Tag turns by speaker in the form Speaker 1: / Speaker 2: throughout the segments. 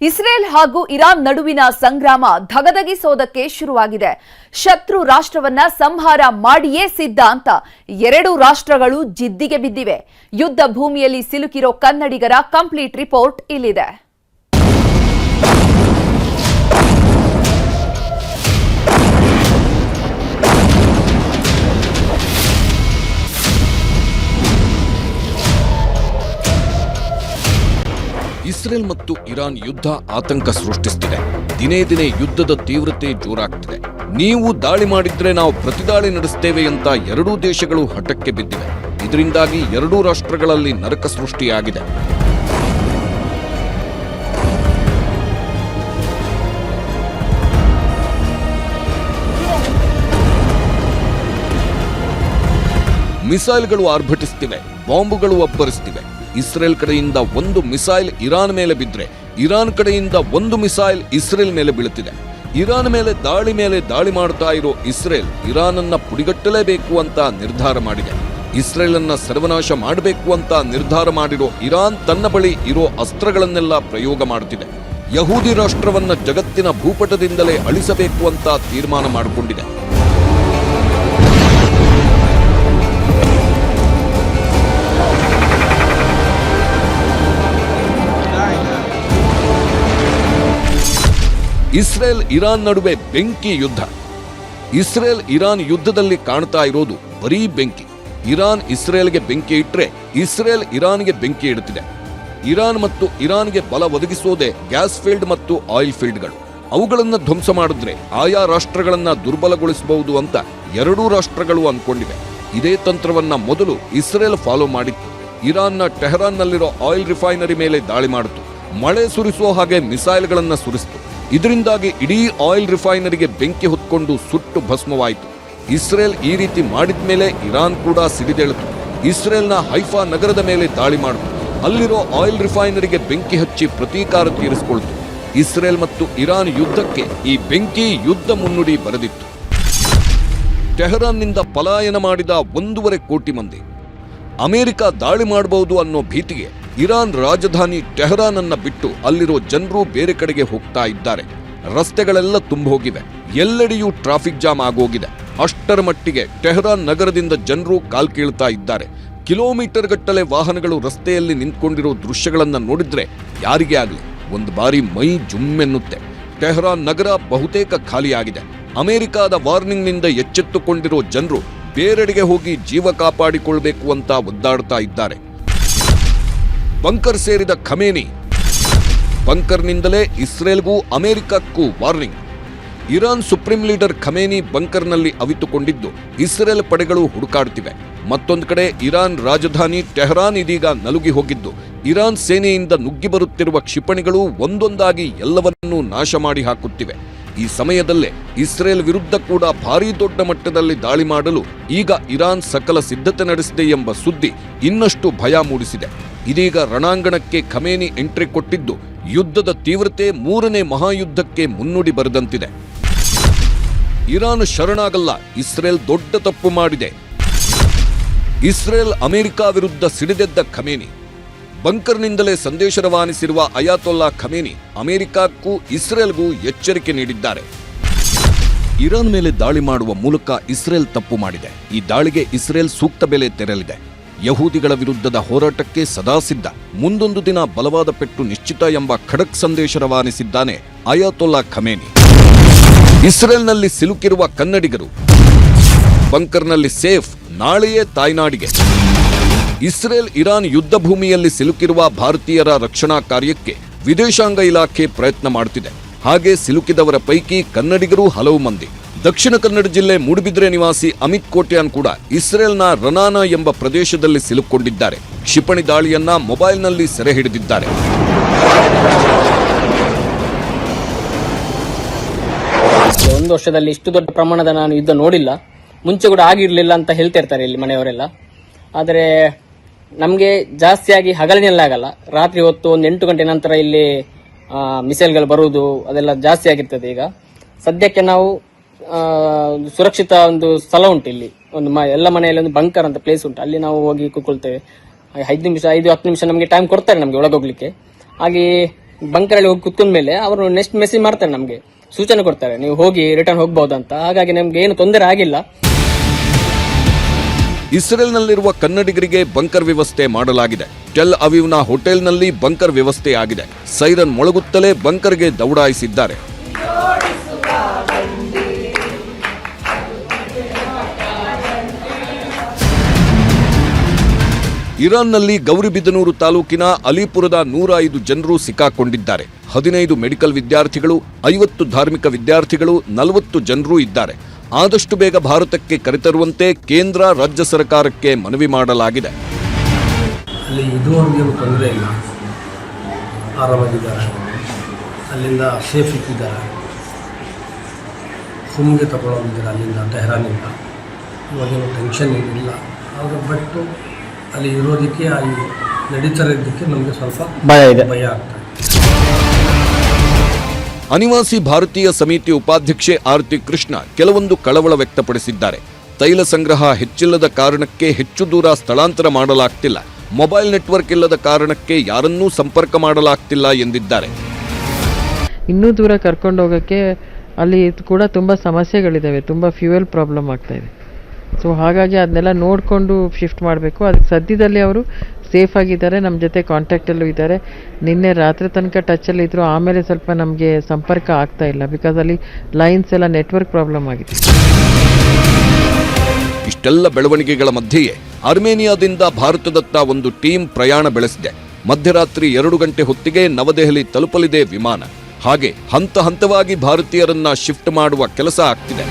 Speaker 1: Israel ಹಾಗೂ Iran ನಡುವಿನ ಸಂಗ್ರಾಮ ಧಗಧಗಿಸೋದಕ್ಕೆ ಶುರುವಾಗಿದೆ. ಶತ್ರು ರಾಷ್ಟ್ರವನ್ನ ಸಂಹಾರ ಮಾಡಿಯೇ ಸಿದ್ಧ ಅಂತ ಎರಡು ರಾಷ್ಟ್ರಗಳು ಜಿದ್ದಿಗೆ ಬಿದ್ದಿವೆ. ಯುದ್ಧ ಭೂಮಿಯಲ್ಲಿ ಸಿಲುಕಿರೋ ಕನ್ನಡಿಗರ ಕಂಪ್ಲೀಟ್ ರಿಪೋರ್ಟ್ ಇಲ್ಲಿದೆ.
Speaker 2: ಇಸ್ರೇಲ್ ಮತ್ತು ಇರಾನ್ ಯುದ್ಧ ಆತಂಕ ಸೃಷ್ಟಿಸ್ತಿದೆ. ದಿನೇ ದಿನೇ ಯುದ್ಧದ ತೀವ್ರತೆ ಜೋರಾಗ್ತಿದೆ. ನೀವು ದಾಳಿ ಮಾಡಿದ್ರೆ ನಾವು ಪ್ರತಿದಾಳಿ ನಡೆಸ್ತೇವೆ ಅಂತ ಎರಡೂ ದೇಶಗಳು ಹಠಕ್ಕೆ ಬಿದ್ದಿವೆ. ಇದರಿಂದಾಗಿ ಎರಡೂ ರಾಷ್ಟ್ರಗಳಲ್ಲಿ ನರಕ ಸೃಷ್ಟಿಯಾಗಿದೆ. ಮಿಸೈಲ್ಗಳು ಆರ್ಭಟಿಸ್ತಿವೆ, ಬಾಂಬುಗಳು ಅಬ್ಬರಿಸ್ತಿವೆ ಇಸ್ರೇಲ್ ಕಡೆಯಿಂದ ಒಂದು ಮಿಸೈಲ್ ಇರಾನ್ ಮೇಲೆ ಬಿದ್ರೆ ಇರಾನ್ ಕಡೆಯಿಂದ ಒಂದು ಮಿಸೈಲ್ ಇಸ್ರೇಲ್ ಮೇಲೆ ಬೀಳುತ್ತಿದೆ. ಇರಾನ್ ಮೇಲೆ ದಾಳಿ ಮೇಲೆ ದಾಳಿ ಮಾಡ್ತಾ ಇರೋ ಇಸ್ರೇಲ್ ಇರಾನ್ ಅನ್ನ ಪುಡಿಗಟ್ಟಲೇಬೇಕು ಅಂತ ನಿರ್ಧಾರ ಮಾಡಿದೆ. ಇಸ್ರೇಲ್ ಅನ್ನ ಸರ್ವನಾಶ ಮಾಡಬೇಕು ಅಂತ ನಿರ್ಧಾರ ಮಾಡಿರೋ ಇರಾನ್ ತನ್ನ ಬಳಿ ಇರೋ ಅಸ್ತ್ರಗಳನ್ನೆಲ್ಲ ಪ್ರಯೋಗ ಮಾಡುತ್ತಿದೆ ಯಹೂದಿ ರಾಷ್ಟ್ರವನ್ನ ಜಗತ್ತಿನ ಭೂಪಟದಿಂದಲೇ ಅಳಿಸಬೇಕು ಅಂತ ತೀರ್ಮಾನ ಮಾಡಿಕೊಂಡಿದೆ. ಇಸ್ರೇಲ್ ಇರಾನ್ ನಡುವೆ ಬೆಂಕಿ ಯುದ್ಧ. ಇಸ್ರೇಲ್ ಇರಾನ್ ಯುದ್ಧದಲ್ಲಿ ಕಾಣ್ತಾ ಇರೋದು ಬರೀ ಬೆಂಕಿ. ಇರಾನ್ ಇಸ್ರೇಲ್ಗೆ ಬೆಂಕಿ ಇಟ್ಟರೆ ಇಸ್ರೇಲ್ ಇರಾನ್ಗೆ ಬೆಂಕಿ ಇಡುತ್ತಿದೆ ಇರಾನ್ ಮತ್ತು ಇರಾನ್ಗೆ ಬಲ ಒದಗಿಸೋದೇ ಗ್ಯಾಸ್ ಫೀಲ್ಡ್ ಮತ್ತು ಆಯಿಲ್ ಫೀಲ್ಡ್ಗಳು. ಅವುಗಳನ್ನು ಧ್ವಂಸ ಮಾಡಿದ್ರೆ ಆಯಾ ರಾಷ್ಟ್ರಗಳನ್ನ ದುರ್ಬಲಗೊಳಿಸಬಹುದು ಅಂತ ಎರಡೂ ರಾಷ್ಟ್ರಗಳು ಅಂದ್ಕೊಂಡಿವೆ ಇದೇ ತಂತ್ರವನ್ನ ಮೊದಲು ಇಸ್ರೇಲ್ ಫಾಲೋ ಮಾಡಿತ್ತು. ಇರಾನ್ನ ಟೆಹರಾನ್ನಲ್ಲಿರೋ ಆಯಿಲ್ ರಿಫೈನರಿ ಮೇಲೆ ದಾಳಿ ಮಾಡಿತು. ಮಳೆ ಸುರಿಸೋ ಹಾಗೆ ಮಿಸೈಲ್ಗಳನ್ನು ಸುರಿಸಿತು. ಇದರಿಂದಾಗಿ ಇಡೀ ಆಯಿಲ್ ರಿಫೈನರಿಗೆ ಬೆಂಕಿ ಹೊತ್ಕೊಂಡು ಸುಟ್ಟು ಭಸ್ಮವಾಯಿತು. ಇಸ್ರೇಲ್ ಈ ರೀತಿ ಮಾಡಿದ ಮೇಲೆ ಇರಾನ್ ಕೂಡ ಸಿಡಿದೇಳಿತು. ಇಸ್ರೇಲ್ನ ಹೈಫಾ ನಗರದ ಮೇಲೆ ದಾಳಿ ಮಾಡಿತು. ಅಲ್ಲಿರೋ ಆಯಿಲ್ ರಿಫೈನರಿಗೆ ಬೆಂಕಿ ಹಚ್ಚಿ ಪ್ರತೀಕಾರ ತೀರಿಸಿಕೊಳ್ತು. ಇಸ್ರೇಲ್ ಮತ್ತು ಇರಾನ್ ಯುದ್ಧಕ್ಕೆ ಈ ಬೆಂಕಿ ಯುದ್ಧ ಮುನ್ನುಡಿ ಬರೆದಿತ್ತು. ಟೆಹರಾನ್ನಿಂದ ಪಲಾಯನ ಮಾಡಿದ ಒಂದೂವರೆ ಕೋಟಿ ಮಂದಿ. ಅಮೆರಿಕ ದಾಳಿ ಮಾಡಬಹುದು ಅನ್ನೋ ಭೀತಿಗೆ ಇರಾನ್ ರಾಜಧಾನಿ ಟೆಹರಾನ್ ಅನ್ನ ಬಿಟ್ಟು ಅಲ್ಲಿರೋ ಜನರು ಬೇರೆ ಕಡೆಗೆ ಹೋಗ್ತಾ ಇದ್ದಾರೆ. ರಸ್ತೆಗಳೆಲ್ಲ ತುಂಬೋಗಿವೆ. ಎಲ್ಲೆಡೆಯೂ ಟ್ರಾಫಿಕ್ ಜಾಮ್ ಆಗೋಗಿದೆ. ಅಷ್ಟರ ಮಟ್ಟಿಗೆ ಟೆಹರಾನ್ ನಗರದಿಂದ ಜನರು ಕಾಲ್ ಕೀಳ್ತಾ ಇದ್ದಾರೆ. ಕಿಲೋಮೀಟರ್ ಗಟ್ಟಲೆ ವಾಹನಗಳು ರಸ್ತೆಯಲ್ಲಿ ನಿಂತ್ಕೊಂಡಿರೋ ದೃಶ್ಯಗಳನ್ನ ನೋಡಿದ್ರೆ ಯಾರಿಗೆ ಆಗಲಿ, ಒಂದು ಬಾರಿ ಮೈ ಜುಮ್ಮೆನ್ನುತ್ತೆ. ಟೆಹರಾನ್ ನಗರ ಬಹುತೇಕ ಖಾಲಿಯಾಗಿದೆ. ಅಮೆರಿಕಾದ ವಾರ್ನಿಂಗ್ನಿಂದ ಎಚ್ಚೆತ್ತುಕೊಂಡಿರೋ ಜನರು ಬೇರೆಡೆಗೆ ಹೋಗಿ ಜೀವ ಕಾಪಾಡಿಕೊಳ್ಬೇಕು ಅಂತ ಒದ್ದಾಡ್ತಾ ಇದ್ದಾರೆ. ಬಂಕರ್ ಸೇರಿದ ಖಮೇನಿ. ಬಂಕರ್ನಿಂದಲೇ ಇಸ್ರೇಲ್ಗೂ ಅಮೆರಿಕಕ್ಕೂ warning Iran supreme leader Khamenei ಬಂಕರ್ನಲ್ಲಿ ಅವಿತುಕೊಂಡಿದ್ದು, ಇಸ್ರೇಲ್ ಪಡೆಗಳು ಹುಡುಕಾಡುತ್ತಿವೆ. ಮತ್ತೊಂದು ಕಡೆ ಇರಾನ್ ರಾಜಧಾನಿ ಟೆಹರಾನ್ ಇದೀಗ ನಲುಗಿ ಹೋಗಿದ್ದು, ಇರಾನ್ ಸೇನೆಯಿಂದ ನುಗ್ಗಿ ಬರುತ್ತಿರುವ ಕ್ಷಿಪಣಿಗಳು ಒಂದೊಂದಾಗಿ ಎಲ್ಲವನ್ನೂ ನಾಶ ಮಾಡಿ ಹಾಕುತ್ತಿವೆ. ಈ ಸಮಯದಲ್ಲೇ ಇಸ್ರೇಲ್ ವಿರುದ್ಧ ಕೂಡ ಭಾರೀ ದೊಡ್ಡ ಮಟ್ಟದಲ್ಲಿ ದಾಳಿ ಮಾಡಲು ಈಗ ಇರಾನ್ ಸಕಲ ಸಿದ್ಧತೆ ನಡೆಸಿದೆ ಎಂಬ ಸುದ್ದಿ ಇನ್ನಷ್ಟು ಭಯ ಮೂಡಿಸಿದೆ. ಇದೀಗ ರಣಾಂಗಣಕ್ಕೆ ಖಮೇನಿ ಎಂಟ್ರಿ ಕೊಟ್ಟಿದ್ದು ಯುದ್ಧದ ತೀವ್ರತೆ ಮೂರನೇ ಮಹಾಯುದ್ಧಕ್ಕೆ ಮುನ್ನುಡಿ ಬರೆದಂತಿದೆ. ಇರಾನ್ ಶರಣಾಗಲ್ಲ, ಇಸ್ರೇಲ್ ದೊಡ್ಡ ತಪ್ಪು ಮಾಡಿದೆ. ಇಸ್ರೇಲ್ ಅಮೆರಿಕ ವಿರುದ್ಧ ಸಿಡಿದೆದ್ದ ಖಮೇನಿ. ಬಂಕರ್ನಿಂದಲೇ ಸಂದೇಶ ರವಾನಿಸಿರುವ ಅಯಾತೊಲ್ಲಾ ಖಮೇನಿ ಅಮೆರಿಕಕ್ಕೂ ಇಸ್ರೇಲ್ಗೂ ಎಚ್ಚರಿಕೆ ನೀಡಿದ್ದಾರೆ. ಇರಾನ್ ಮೇಲೆ ದಾಳಿ ಮಾಡುವ ಮೂಲಕ ಇಸ್ರೇಲ್ ತಪ್ಪು ಮಾಡಿದೆ. ಈ ದಾಳಿಗೆ ಇಸ್ರೇಲ್ ಸೂಕ್ತ ಬೆಲೆ ತೆರಲಿದೆ. ಯಹೂದಿಗಳ ವಿರುದ್ಧದ ಹೋರಾಟಕ್ಕೆ ಸದಾ ಸಿದ್ಧ. ಮುಂದೊಂದು ದಿನ ಬಲವಾದ ಪೆಟ್ಟು ನಿಶ್ಚಿತ ಎಂಬ ಖಡಕ್ ಸಂದೇಶ ರವಾನಿಸಿದ್ದಾನೆ ಅಯಾತೊಲ್ಲಾ ಖಮೇನಿ. ಇಸ್ರೇಲ್ನಲ್ಲಿ ಸಿಲುಕಿರುವ ಕನ್ನಡಿಗರು. ಬಂಕರ್ನಲ್ಲಿ ಸೇಫ್, ನಾಳೆಯೇ ತಾಯ್ನಾಡಿಗೆ. ಇಸ್ರೇಲ್ ಇರಾನ್ ಯುದ್ಧ ಭೂಮಿಯಲ್ಲಿ ಸಿಲುಕಿರುವ ಭಾರತೀಯರ ರಕ್ಷಣಾ ಕಾರ್ಯಕ್ಕೆ ವಿದೇಶಾಂಗ ಇಲಾಖೆ ಪ್ರಯತ್ನ ಮಾಡುತ್ತಿದೆ. ಹಾಗೆ ಸಿಲುಕಿದವರ ಪೈಕಿ ಕನ್ನಡಿಗರು ಹಲವು ಮಂದಿ. ದಕ್ಷಿಣ ಕನ್ನಡ ಜಿಲ್ಲೆ ಮೂಡುಬಿದ್ರೆ ನಿವಾಸಿ ಅಮಿತ್ ಕೋಟ್ಯಾನ್ ಕೂಡ ಇಸ್ರೇಲ್ನ ರನಾನಾ ಎಂಬ ಪ್ರದೇಶದಲ್ಲಿ ಸಿಲುಕೊಂಡಿದ್ದಾರೆ ಕ್ಷಿಪಣಿ ದಾಳಿಯನ್ನ ಮೊಬೈಲ್ನಲ್ಲಿ ಸೆರೆ ಹಿಡಿದಿದ್ದಾರೆ.
Speaker 3: ಒಂದು ವರ್ಷದಲ್ಲಿ ಇಷ್ಟು ದೊಡ್ಡ ಪ್ರಮಾಣದ ನಾನು ಯುದ್ಧ ನೋಡಿಲ್ಲ. ಮುಂಚೆ ಕೂಡ ಆಗಿರಲಿಲ್ಲ ಅಂತ ಹೇಳ್ತಿರ್ತಾರೆ ಇಲ್ಲಿ ಮನೆಯವರೆಲ್ಲ. ಆದರೆ ನಮಗೆ ಜಾಸ್ತಿಯಾಗಿ ಹಗಲಿನೆಲ್ಲ ಆಗಲ್ಲ ರಾತ್ರಿ ಹೊತ್ತು ಒಂದು ಎಂಟು ಗಂಟೆ ನಂತರ ಇಲ್ಲಿ ಮಿಸೈಲ್ಗಳು ಬರುವುದು ಅದೆಲ್ಲ ಜಾಸ್ತಿ ಆಗಿರ್ತದೆ ಈಗ. ಸದ್ಯಕ್ಕೆ ನಾವು ಸುರಕ್ಷಿತ ಒಂದು ಸ್ಥಳ ಉಂಟು ಇಲ್ಲಿ. ಒಂದು ಎಲ್ಲ ಮನೆಯಲ್ಲಿ ಒಂದು ಬಂಕರ್ ಅಂತ ಪ್ಲೇಸ್ ಉಂಟು. ಅಲ್ಲಿ ನಾವು ಹೋಗಿ ಕೂತ್ಕೊಳ್ತೇವೆ. ಐದು ನಿಮಿಷ, ಐದು ಹತ್ತು ನಿಮಿಷ ನಮಗೆ ಟೈಮ್ ಕೊಡ್ತಾರೆ ನಮಗೆ ಒಳಗೋಗ್ಲಿಕ್ಕೆ. ಹಾಗೆ ಬಂಕರಲ್ಲಿ ಹೋಗಿ ಕುತ್ಕೊಂಡ ಮೇಲೆ ಅವರು ನೆಕ್ಸ್ಟ್ ಮೆಸೇಜ್ ಮಾಡ್ತಾರೆ ನಮಗೆ. ಸೂಚನೆ ಕೊಡ್ತಾರೆ, ನೀವು ಹೋಗಿ ರಿಟರ್ನ್ ಹೋಗ್ಬೋದು ಅಂತ ಹಾಗಾಗಿ ನಮ್ಗೆ ಏನು ತೊಂದರೆ ಆಗಿಲ್ಲ.
Speaker 2: ಇಸ್ರೇಲ್ನಲ್ಲಿರುವ ಕನ್ನಡಿಗರಿಗೆ ಬಂಕರ್ ವ್ಯವಸ್ಥೆ ಮಾಡಲಾಗಿದೆ. ಟೆಲ್ ಅವೀವ್ನ ಹೋಟೆಲ್ನಲ್ಲಿ ಬಂಕರ್ ವ್ಯವಸ್ಥೆ ಆಗಿದೆ. ಸೈರನ್ ಮೊಳಗುತ್ತಲೇ ಬಂಕರ್ಗೆ ದೌಡಾಯಿಸಿದ್ದಾರೆ. ಇರಾನ್ನಲ್ಲಿ ಗೌರಿಬಿದನೂರು ತಾಲೂಕಿನ ಅಲಿಪುರದ ನೂರ ಐದು ಜನರು ಸಿಕ್ಕಾಕೊಂಡಿದ್ದಾರೆ. ಹದಿನೈದು ಮೆಡಿಕಲ್ ವಿದ್ಯಾರ್ಥಿಗಳು, ಐವತ್ತು ಧಾರ್ಮಿಕ ವಿದ್ಯಾರ್ಥಿಗಳು, ನಲವತ್ತು ಜನರು ಇದ್ದಾರೆ. ಆದಷ್ಟು ಬೇಗ ಭಾರತಕ್ಕೆ ಕರೆತರುವಂತೆ ಕೇಂದ್ರ ರಾಜ್ಯ ಸರ್ಕಾರಕ್ಕೆ ಮನವಿ ಮಾಡಲಾಗಿದೆ.
Speaker 4: ಅಲ್ಲಿ ಇದುವರೆಗೂ ತೊಂದರೆ ಇಲ್ಲ. ಆರಾಮಾಗಿದ್ದಾರೆ. ಅಲ್ಲಿಂದ ಸೇಫ್ ಇಟ್ಟಿದ್ದಾರೆ ಸುಮ್ಗೆ ತಗೊಳ್ಳೋಗಿದ್ದಾರೆ ಅಲ್ಲಿಂದ ಟೆಹರಾನಿಂದ ಇವಾಗೇನು ಟೆನ್ಷನ್ ಏನಿಲ್ಲ. ಆದರೆ ಬಟ್ಟು ಅಲ್ಲಿ ಇರೋದಕ್ಕೆ ಅಲ್ಲಿ ನಡೀತಾ ಇರೋದಕ್ಕೆ ನಮಗೆ ಸ್ವಲ್ಪ
Speaker 3: ಭಯ ಇದೆ.
Speaker 4: ಭಯ ಆಗ್ತದೆ
Speaker 2: ಅನಿವಾಸಿ ಭಾರತೀಯ ಸಮಿತಿ ಉಪಾಧ್ಯಕ್ಷೆ ಆರತಿ ಕೃಷ್ಣ ಕೆಲವೊಂದು ಕಳವಳ ವ್ಯಕ್ತಪಡಿಸಿದ್ದಾರೆ. ತೈಲ ಸಂಗ್ರಹ ಹೆಚ್ಚಿಲ್ಲದ ಕಾರಣಕ್ಕೆ ಹೆಚ್ಚು ದೂರ ಸ್ಥಳಾಂತರ ಮಾಡಲಾಗ್ತಿಲ್ಲ. ಮೊಬೈಲ್ ನೆಟ್ವರ್ಕ್ ಇಲ್ಲದ ಕಾರಣಕ್ಕೆ ಯಾರನ್ನೂ ಸಂಪರ್ಕ ಮಾಡಲಾಗ್ತಿಲ್ಲ ಎಂದಿದ್ದಾರೆ.
Speaker 5: ಇನ್ನೂ ದೂರ ಕರ್ಕೊಂಡು ಹೋಗೋಕ್ಕೆ ಅಲ್ಲಿ ಕೂಡ ತುಂಬ ಸಮಸ್ಯೆಗಳಿದ್ದಾವೆ ತುಂಬ ಫ್ಯೂಯಲ್ ಪ್ರಾಬ್ಲಮ್ ಆಗ್ತಾ ಇದೆ. ಸೊ ಹಾಗಾಗಿ ಅದನ್ನೆಲ್ಲ ನೋಡಿಕೊಂಡು ಶಿಫ್ಟ್ ಮಾಡಬೇಕು. ಅದಕ್ಕೆ ಸದ್ಯದಲ್ಲಿ ಅವರು ಸೇಫ್ ಆಗಿದ್ದಾರೆ ನಮ್ಮ ಜೊತೆ ಕಾಂಟ್ಯಾಕ್ಟಲ್ಲೂ ಇದ್ದಾರೆ. ನಿನ್ನೆ ರಾತ್ರಿ ತನಕ ಟಚಲ್ಲಿ ಇದ್ದರು ಆಮೇಲೆ ಸ್ವಲ್ಪ ನಮಗೆ ಸಂಪರ್ಕ ಆಗ್ತಾ ಇಲ್ಲ. ಬಿಕಾಸ್ ಅಲ್ಲಿ ಲೈನ್ಸ್ ಎಲ್ಲ ನೆಟ್ವರ್ಕ್ ಪ್ರಾಬ್ಲಮ್ ಆಗಿದೆ.
Speaker 2: ಇಷ್ಟೆಲ್ಲ ಬೆಳವಣಿಗೆಗಳ ಮಧ್ಯೆಯೇ ಅರ್ಮೇನಿಯಾದಿಂದ ಭಾರತದತ್ತ ಒಂದು ಟೀಮ್ ಪ್ರಯಾಣ ಬೆಳೆಸಿದೆ. ಮಧ್ಯರಾತ್ರಿ ಎರಡು ಗಂಟೆ ಹೊತ್ತಿಗೆ ನವದೆಹಲಿ ತಲುಪಲಿದೆ ವಿಮಾನ. ಹಾಗೆ ಹಂತ ಹಂತವಾಗಿ ಭಾರತೀಯರನ್ನ ಶಿಫ್ಟ್ ಮಾಡುವ ಕೆಲಸ ಆಗ್ತಿದೆ.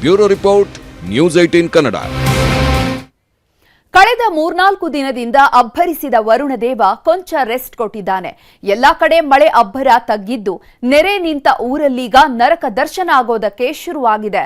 Speaker 2: Bureau report, news eighteen Kannada.
Speaker 1: ಕಳೆದ ಮೂರ್ನಾಲ್ಕು ದಿನದಿಂದ ಅಬ್ಬರಿಸಿದ ವರುಣದೇವ ಕೊಂಚ ರೆಸ್ಟ್ ಕೊಟ್ಟಿದ್ದಾನೆ. ಎಲ್ಲಾ ಕಡೆ ಮಳೆ ಅಬ್ಬರ ತಗ್ಗಿದ್ದು ನೆರೆ ನಿಂತ ಊರಲ್ಲೀಗ ನರಕ ದರ್ಶನ ಆಗೋದಕ್ಕೆ ಶುರುವಾಗಿದೆ.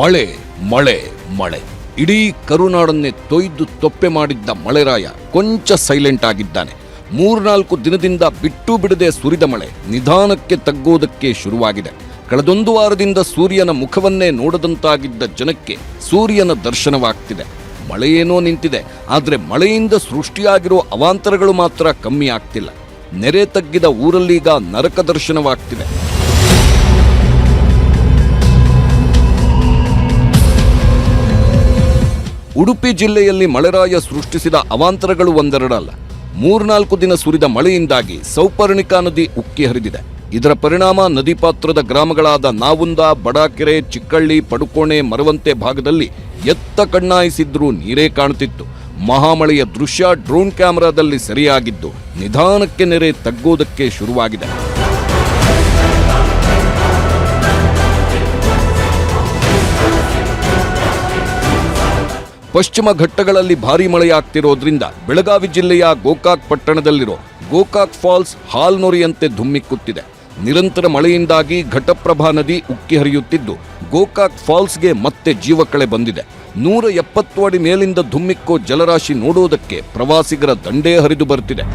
Speaker 2: ಮಳೆ ಮಳೆ ಮಳೆ. ಇಡೀ ಕರುನಾಡನ್ನೇ ತೊಯ್ದು ತೊಪ್ಪೆ ಮಾಡಿದ್ದ ಮಳೆರಾಯ ಕೊಂಚ ಸೈಲೆಂಟ್ ಆಗಿದ್ದಾನೆ. ಮೂರ್ನಾಲ್ಕು ದಿನದಿಂದ ಬಿಟ್ಟು ಬಿಡದೆ ಸುರಿದ ಮಳೆ ನಿಧಾನಕ್ಕೆ ತಗ್ಗುವುದಕ್ಕೆ ಶುರುವಾಗಿದೆ. ಕಳೆದೊಂದು ವಾರದಿಂದ ಸೂರ್ಯನ ಮುಖವನ್ನೇ ನೋಡದಂತಾಗಿದ್ದ ಜನಕ್ಕೆ ಸೂರ್ಯನ ದರ್ಶನವಾಗ್ತಿದೆ. ಮಳೆಯೇನೋ ನಿಂತಿದೆ, ಆದರೆ ಮಳೆಯಿಂದ ಸೃಷ್ಟಿಯಾಗಿರೋ ಅವಾಂತರಗಳು ಮಾತ್ರ ಕಮ್ಮಿ ಆಗ್ತಿಲ್ಲ. ನೆರೆ ತಗ್ಗಿದ ಊರಲ್ಲೀಗ ನರಕ ದರ್ಶನವಾಗ್ತಿದೆ. ಉಡುಪಿ ಜಿಲ್ಲೆಯಲ್ಲಿ ಮಳೆರಾಯ ಸೃಷ್ಟಿಸಿದ ಅವಾಂತರಗಳು ಒಂದೆರಡಲ್ಲ. ಮೂರ್ನಾಲ್ಕು ದಿನ ಸುರಿದ ಮಳೆಯಿಂದಾಗಿ ಸೌಪರ್ಣಿಕಾ ನದಿ ಉಕ್ಕಿ ಹರಿದಿದೆ. ಇದರ ಪರಿಣಾಮ ನದಿ ಪಾತ್ರದ ಗ್ರಾಮಗಳಾದ ನಾವುಂದ, ಬಡಾಕೆರೆ, ಚಿಕ್ಕಳ್ಳಿ, ಪಡುಕೋಣೆ ಮರವಂತೆ ಭಾಗದಲ್ಲಿ ಎತ್ತ ಕಣ್ಣಾಯಿಸಿದ್ರೂ ನೀರೇ ಕಾಣುತ್ತಿತ್ತು. ಮಹಾಮಳೆಯ ದೃಶ್ಯ ಡ್ರೋನ್ ಕ್ಯಾಮೆರಾದಲ್ಲಿ ಸೆರೆಯಾಗಿದ್ದು ನಿಧಾನಕ್ಕೆ ನೆರೆ ತಗ್ಗೋದಕ್ಕೆ ಶುರುವಾಗಿದೆ. ಪಶ್ಚಿಮ ಘಟ್ಟಗಳಲ್ಲಿ ಭಾರಿ ಮಳೆಯಾಗ್ತಿರೋದ್ರಿಂದ ಬೆಳಗಾವಿ ಜಿಲ್ಲೆಯ ಗೋಕಾಕ್ ಪಟ್ಟಣದಲ್ಲಿರೋ ಗೋಕಾಕ್ ಫಾಲ್ಸ್ ಹಾಲ್ನೊರೆಯಂತೆ ಧುಮ್ಮಿಕ್ಕುತ್ತಿದೆ. ನಿರಂತರ ಮಳೆಯಿಂದಾಗಿ ಘಟಪ್ರಭಾ ನದಿ ಉಕ್ಕಿ ಹರಿಯುತ್ತಿದ್ದು, ಗೋಕಾಕ್ ಫಾಲ್ಸ್ಗೆ ಮತ್ತೆ ಜೀವಕಳೆ ಬಂದಿದೆ. ನೂರ ಎಪ್ಪತ್ತು ಅಡಿ ಮೇಲಿಂದ ಧುಮ್ಮಿಕ್ಕೋ ಜಲರಾಶಿ ನೋಡೋದಕ್ಕೆ ಪ್ರವಾಸಿಗರ ದಂಡೇ ಹರಿದು ಬರ್ತಿದೆ.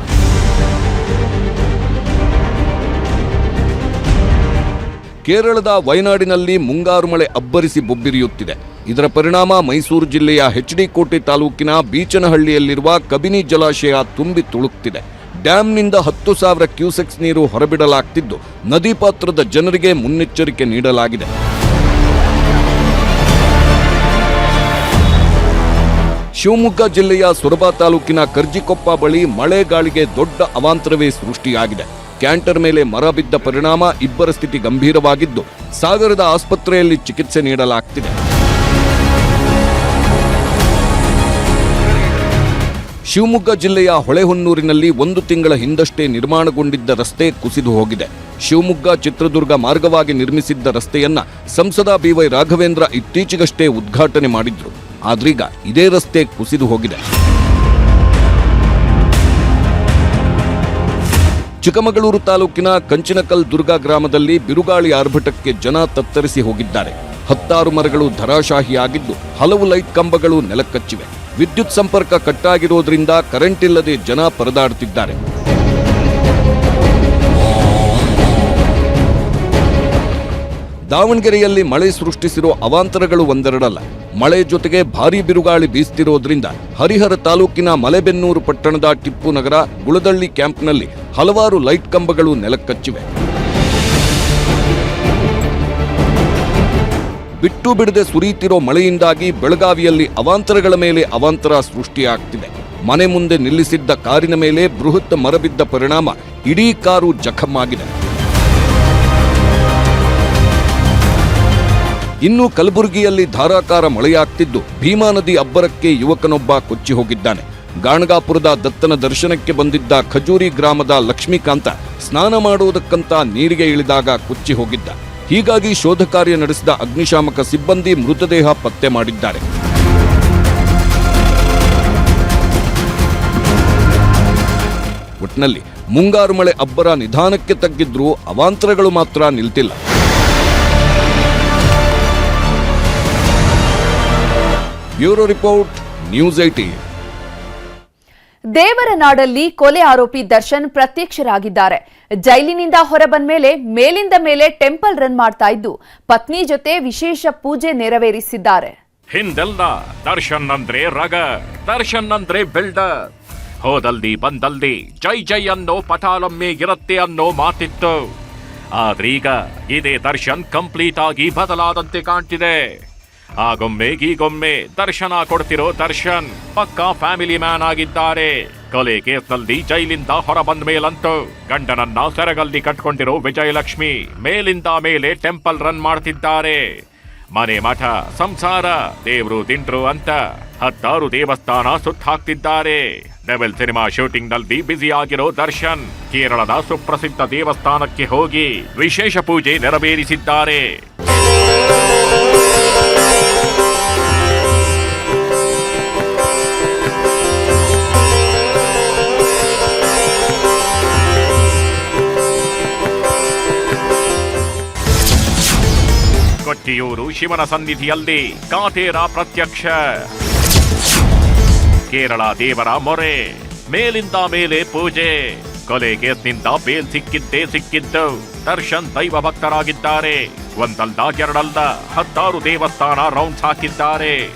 Speaker 2: ಕೇರಳದ ವಯನಾಡಿನಲ್ಲಿ ಮುಂಗಾರು ಮಳೆ ಅಬ್ಬರಿಸಿ ಬೊಬ್ಬಿರಿಯುತ್ತಿದೆ. ಇದರ ಪರಿಣಾಮ ಮೈಸೂರು ಜಿಲ್ಲೆಯ ಹೆಚ್ಡಿಕೋಟೆ ತಾಲೂಕಿನ ಬೀಚನಹಳ್ಳಿಯಲ್ಲಿರುವ ಕಬಿನಿ ಜಲಾಶಯ ತುಂಬಿ ತುಳುಕ್ತಿದೆ. ಡ್ಯಾಂನಿಂದ ಹತ್ತು ಸಾವಿರ ಕ್ಯೂಸೆಕ್ಸ್ ನೀರು ಹೊರಬಿಡಲಾಗ್ತಿದ್ದು, ನದಿ ಪಾತ್ರದ ಜನರಿಗೆ ಮುನ್ನೆಚ್ಚರಿಕೆ ನೀಡಲಾಗಿದೆ. ಶಿವಮೊಗ್ಗ ಜಿಲ್ಲೆಯ ಸೊರಬ ತಾಲೂಕಿನ ಕರ್ಜಿಕೊಪ್ಪ ಬಳಿ ಮಳೆ ಗಾಳಿಗೆ ದೊಡ್ಡ ಅವಾಂತರವೇ ಸೃಷ್ಟಿಯಾಗಿದೆ. ಕ್ಯಾಂಟರ್ ಮೇಲೆ ಮರ ಬಿದ್ದ ಪರಿಣಾಮ ಇಬ್ಬರ ಸ್ಥಿತಿ ಗಂಭೀರವಾಗಿದ್ದು, ಸಾಗರದ ಆಸ್ಪತ್ರೆಯಲ್ಲಿ ಚಿಕಿತ್ಸೆ ನೀಡಲಾಗ್ತಿದೆ. ಶಿವಮೊಗ್ಗ ಜಿಲ್ಲೆಯ ಹೊಳೆಹೊನ್ನೂರಿನಲ್ಲಿ ಒಂದು ತಿಂಗಳ ಹಿಂದಷ್ಟೇ ನಿರ್ಮಾಣಗೊಂಡಿದ್ದ ರಸ್ತೆ ಕುಸಿದು ಹೋಗಿದೆ. ಶಿವಮೊಗ್ಗ ಚಿತ್ರದುರ್ಗ ಮಾರ್ಗವಾಗಿ ನಿರ್ಮಿಸಿದ್ದ ರಸ್ತೆಯನ್ನ ಸಂಸದ ಬಿವೈ ರಾಘವೇಂದ್ರ ಇತ್ತೀಚೆಗಷ್ಟೇ ಉದ್ಘಾಟನೆ ಮಾಡಿದ್ರು. ಆದ್ರೀಗ ಇದೇ ರಸ್ತೆ ಕುಸಿದು ಹೋಗಿದೆ. ಚಿಕ್ಕಮಗಳೂರು ತಾಲೂಕಿನ ಕಂಚಿನಕಲ್ ದುರ್ಗಾ ಗ್ರಾಮದಲ್ಲಿ ಬಿರುಗಾಳಿ ಆರ್ಭಟಕ್ಕೆ ಜನ ತತ್ತರಿಸಿ ಹೋಗಿದ್ದಾರೆ. ಹತ್ತಾರು ಮರಗಳು ಧರಾಶಾಹಿಯಾಗಿದ್ದು ಹಲವು ಲೈಟ್ ಕಂಬಗಳು ನೆಲಕಚ್ಚಿವೆ. ವಿದ್ಯುತ್ ಸಂಪರ್ಕ ಕಟ್ಟಾಗಿರೋದ್ರಿಂದ ಕರೆಂಟ್ ಇಲ್ಲದೆ ಜನ ಪರದಾಡುತ್ತಿದ್ದಾರೆ. ದಾವಣಗೆರೆಯಲ್ಲಿ ಮಳೆ ಸೃಷ್ಟಿಸಿರೋ ಅವಾಂತರಗಳು ಒಂದೆರಡಲ್ಲ. ಮಳೆ ಜೊತೆಗೆ ಭಾರೀ ಬಿರುಗಾಳಿ ಬೀಸ್ತಿರೋದ್ರಿಂದ ಹರಿಹರ ತಾಲೂಕಿನ ಮಲೆಬೆನ್ನೂರು ಪಟ್ಟಣದ ಟಿಪ್ಪು ನಗರ ಗುಳದಳ್ಳಿ ಕ್ಯಾಂಪ್ನಲ್ಲಿ ಹಲವಾರು ಲೈಟ್ ಕಂಬಗಳು ನೆಲಕ್ಕಚ್ಚಿವೆ ಬಿಟ್ಟು ಬಿಡದೆ ಸುರಿಯುತ್ತಿರೋ ಮಳೆಯಿಂದಾಗಿ ಬೆಳಗಾವಿಯಲ್ಲಿ ಅವಾಂತರಗಳ ಮೇಲೆ ಅವಾಂತರ ಸೃಷ್ಟಿಯಾಗ್ತಿದೆ. ಮನೆ ಮುಂದೆ ನಿಲ್ಲಿಸಿದ್ದ ಕಾರಿನ ಮೇಲೆ ಬೃಹತ್ ಮರಬಿದ್ದ ಪರಿಣಾಮ ಇಡೀ ಕಾರು ಜಖಮ್ಮಾಗಿದೆ ಇನ್ನು ಕಲಬುರಗಿಯಲ್ಲಿ ಧಾರಾಕಾರ ಮಳೆಯಾಗ್ತಿದ್ದು. ಭೀಮಾ ನದಿ ಅಬ್ಬರಕ್ಕೆ ಯುವಕನೊಬ್ಬ ಕೊಚ್ಚಿ ಹೋಗಿದ್ದಾನೆ. ಗಾಣಗಾಪುರದ ದತ್ತನ ದರ್ಶನಕ್ಕೆ ಬಂದಿದ್ದ ಖಜೂರಿ ಗ್ರಾಮದ ಲಕ್ಷ್ಮೀಕಾಂತ ಸ್ನಾನ ಮಾಡುವುದಕ್ಕಂತ ನೀರಿಗೆ ಇಳಿದಾಗ ಕೊಚ್ಚಿ ಹೋಗಿದ್ದ. ಹೀಗಾಗಿ ಶೋಧ ಕಾರ್ಯ ನಡೆಸಿದ ಅಗ್ನಿಶಾಮಕ ಸಿಬ್ಬಂದಿ ಮೃತದೇಹ ಪತ್ತೆ ಮಾಡಿದ್ದಾರೆ. ಒಟ್ನಲ್ಲಿ ಮುಂಗಾರು ಮಳೆ ಅಬ್ಬರ ನಿಧಾನಕ್ಕೆ ತಗ್ಗಿದ್ರೂ ಅವಾಂತರಗಳು ಮಾತ್ರ ನಿಲ್ತಿಲ್ಲ. ಬ್ಯೂರೋ ರಿಪೋರ್ಟ್ ನ್ಯೂಸ್ ಏಟೀನ್
Speaker 1: ದೇವರ ನಾಡಲ್ಲಿ ಕೊಲೆ ಆರೋಪಿ ದರ್ಶನ್ ಪ್ರತ್ಯಕ್ಷರಾಗಿದ್ದಾರೆ. ಜೈಲಿನಿಂದ ಹೊರಬಂದ ಮೇಲೆ ಮೇಲಿಂದ ಮೇಲೆ ಟೆಂಪಲ್ ರನ್ ಮಾಡ್ತಾ ಇದ್ದು ಪತ್ನಿ ಜೊತೆ ವಿಶೇಷ ಪೂಜೆ ನೆರವೇರಿಸಿದ್ದಾರೆ.
Speaker 6: ಹಿಂದೆಲ್ಲ ದರ್ಶನ್ ಅಂದ್ರೆ ರಗ ದರ್ಶನ್ ಅಂದ್ರೆ ಬಿಲ್ಡರ್. ಹೋದಲ್ಲಿ ಬಂದಲ್ಲಿ ಜೈ ಜೈ ಅನ್ನೋ ಪಟಾಲೊಮ್ಮೆ ಇರತ್ತೆ ಅನ್ನೋ ಮಾತಿತ್ತು. ಆದ್ರೀಗ ಇದೇ ದರ್ಶನ್ ಕಂಪ್ಲೀಟ್ ಆಗಿ ಬದಲಾದಂತೆ ಕಾಣ್ತಿದೆ. ಆಗೊಮ್ಮೆ ಈಗೊಮ್ಮೆ ದರ್ಶನ ಕೊಡ್ತಿರೋ ದರ್ಶನ್. ಪಕ್ಕಾ ಫ್ಯಾಮಿಲಿ ಮ್ಯಾನ್ ಆಗಿದ್ದಾರೆ. ಕೊಲೆ ಕೇಸ್ನಲ್ಲಿ ಜೈಲಿಂದ ಹೊರ ಬಂದ ಮೇಲಂತೂ ಗಂಡನನ್ನ ಸೆರಗಲ್ಲಿ ಕಟ್ಕೊಂಡಿರೋ ವಿಜಯಲಕ್ಷ್ಮಿ ಮೇಲಿಂದ ಮೇಲೆ ಟೆಂಪಲ್ ರನ್ ಮಾಡ್ತಿದ್ದಾರೆ. ಮನೆ ಮಠ, ಸಂಸಾರ, ದೇವ್ರು ದಿಂಡ್ರು ಅಂತ ಹತ್ತಾರು ದೇವಸ್ಥಾನ ಸುತ್ತಾಕ್ತಿದ್ದಾರೆ ಡೆವೆಲ್ ಸಿನಿಮಾ ಶೂಟಿಂಗ್ನಲ್ಲಿ ಬ್ಯುಸಿ ಆಗಿರೋ ದರ್ಶನ್ ಕೇರಳದ ಸುಪ್ರಸಿದ್ಧ ದೇವಸ್ಥಾನಕ್ಕೆ ಹೋಗಿ ವಿಶೇಷ ಪೂಜೆ ನೆರವೇರಿಸಿದ್ದಾರೆ. ಕೊಟ್ಟಿಯೂರು ಶಿವನ ಸನ್ನಿಧಿಯಲ್ಲಿ. ಕಾಟೇರ ಪ್ರತ್ಯಕ್ಷ. ಕೇರಳ ದೇವರ ಮೊರೆ. ಮೇಲಿಂದ ಮೇಲೆ ಪೂಜೆ. ಕೊಲೆ ಕೇಸ್ನಿಂದ ಬೇಲ್ ಸಿಕ್ಕಿದ್ದೇ ಸಿಕ್ಕಿದ್ದು. ದರ್ಶನ್ ದೈವ ಭಕ್ತರಾಗಿದ್ದಾರೆ. ಒಂದಲ್ಲ, ಎರಡಲ್ಲ, ಹತ್ತಾರು ದೇವಸ್ಥಾನ ರೌಂಡ್ಸ್ ಹಾಕಿದ್ದಾರೆ.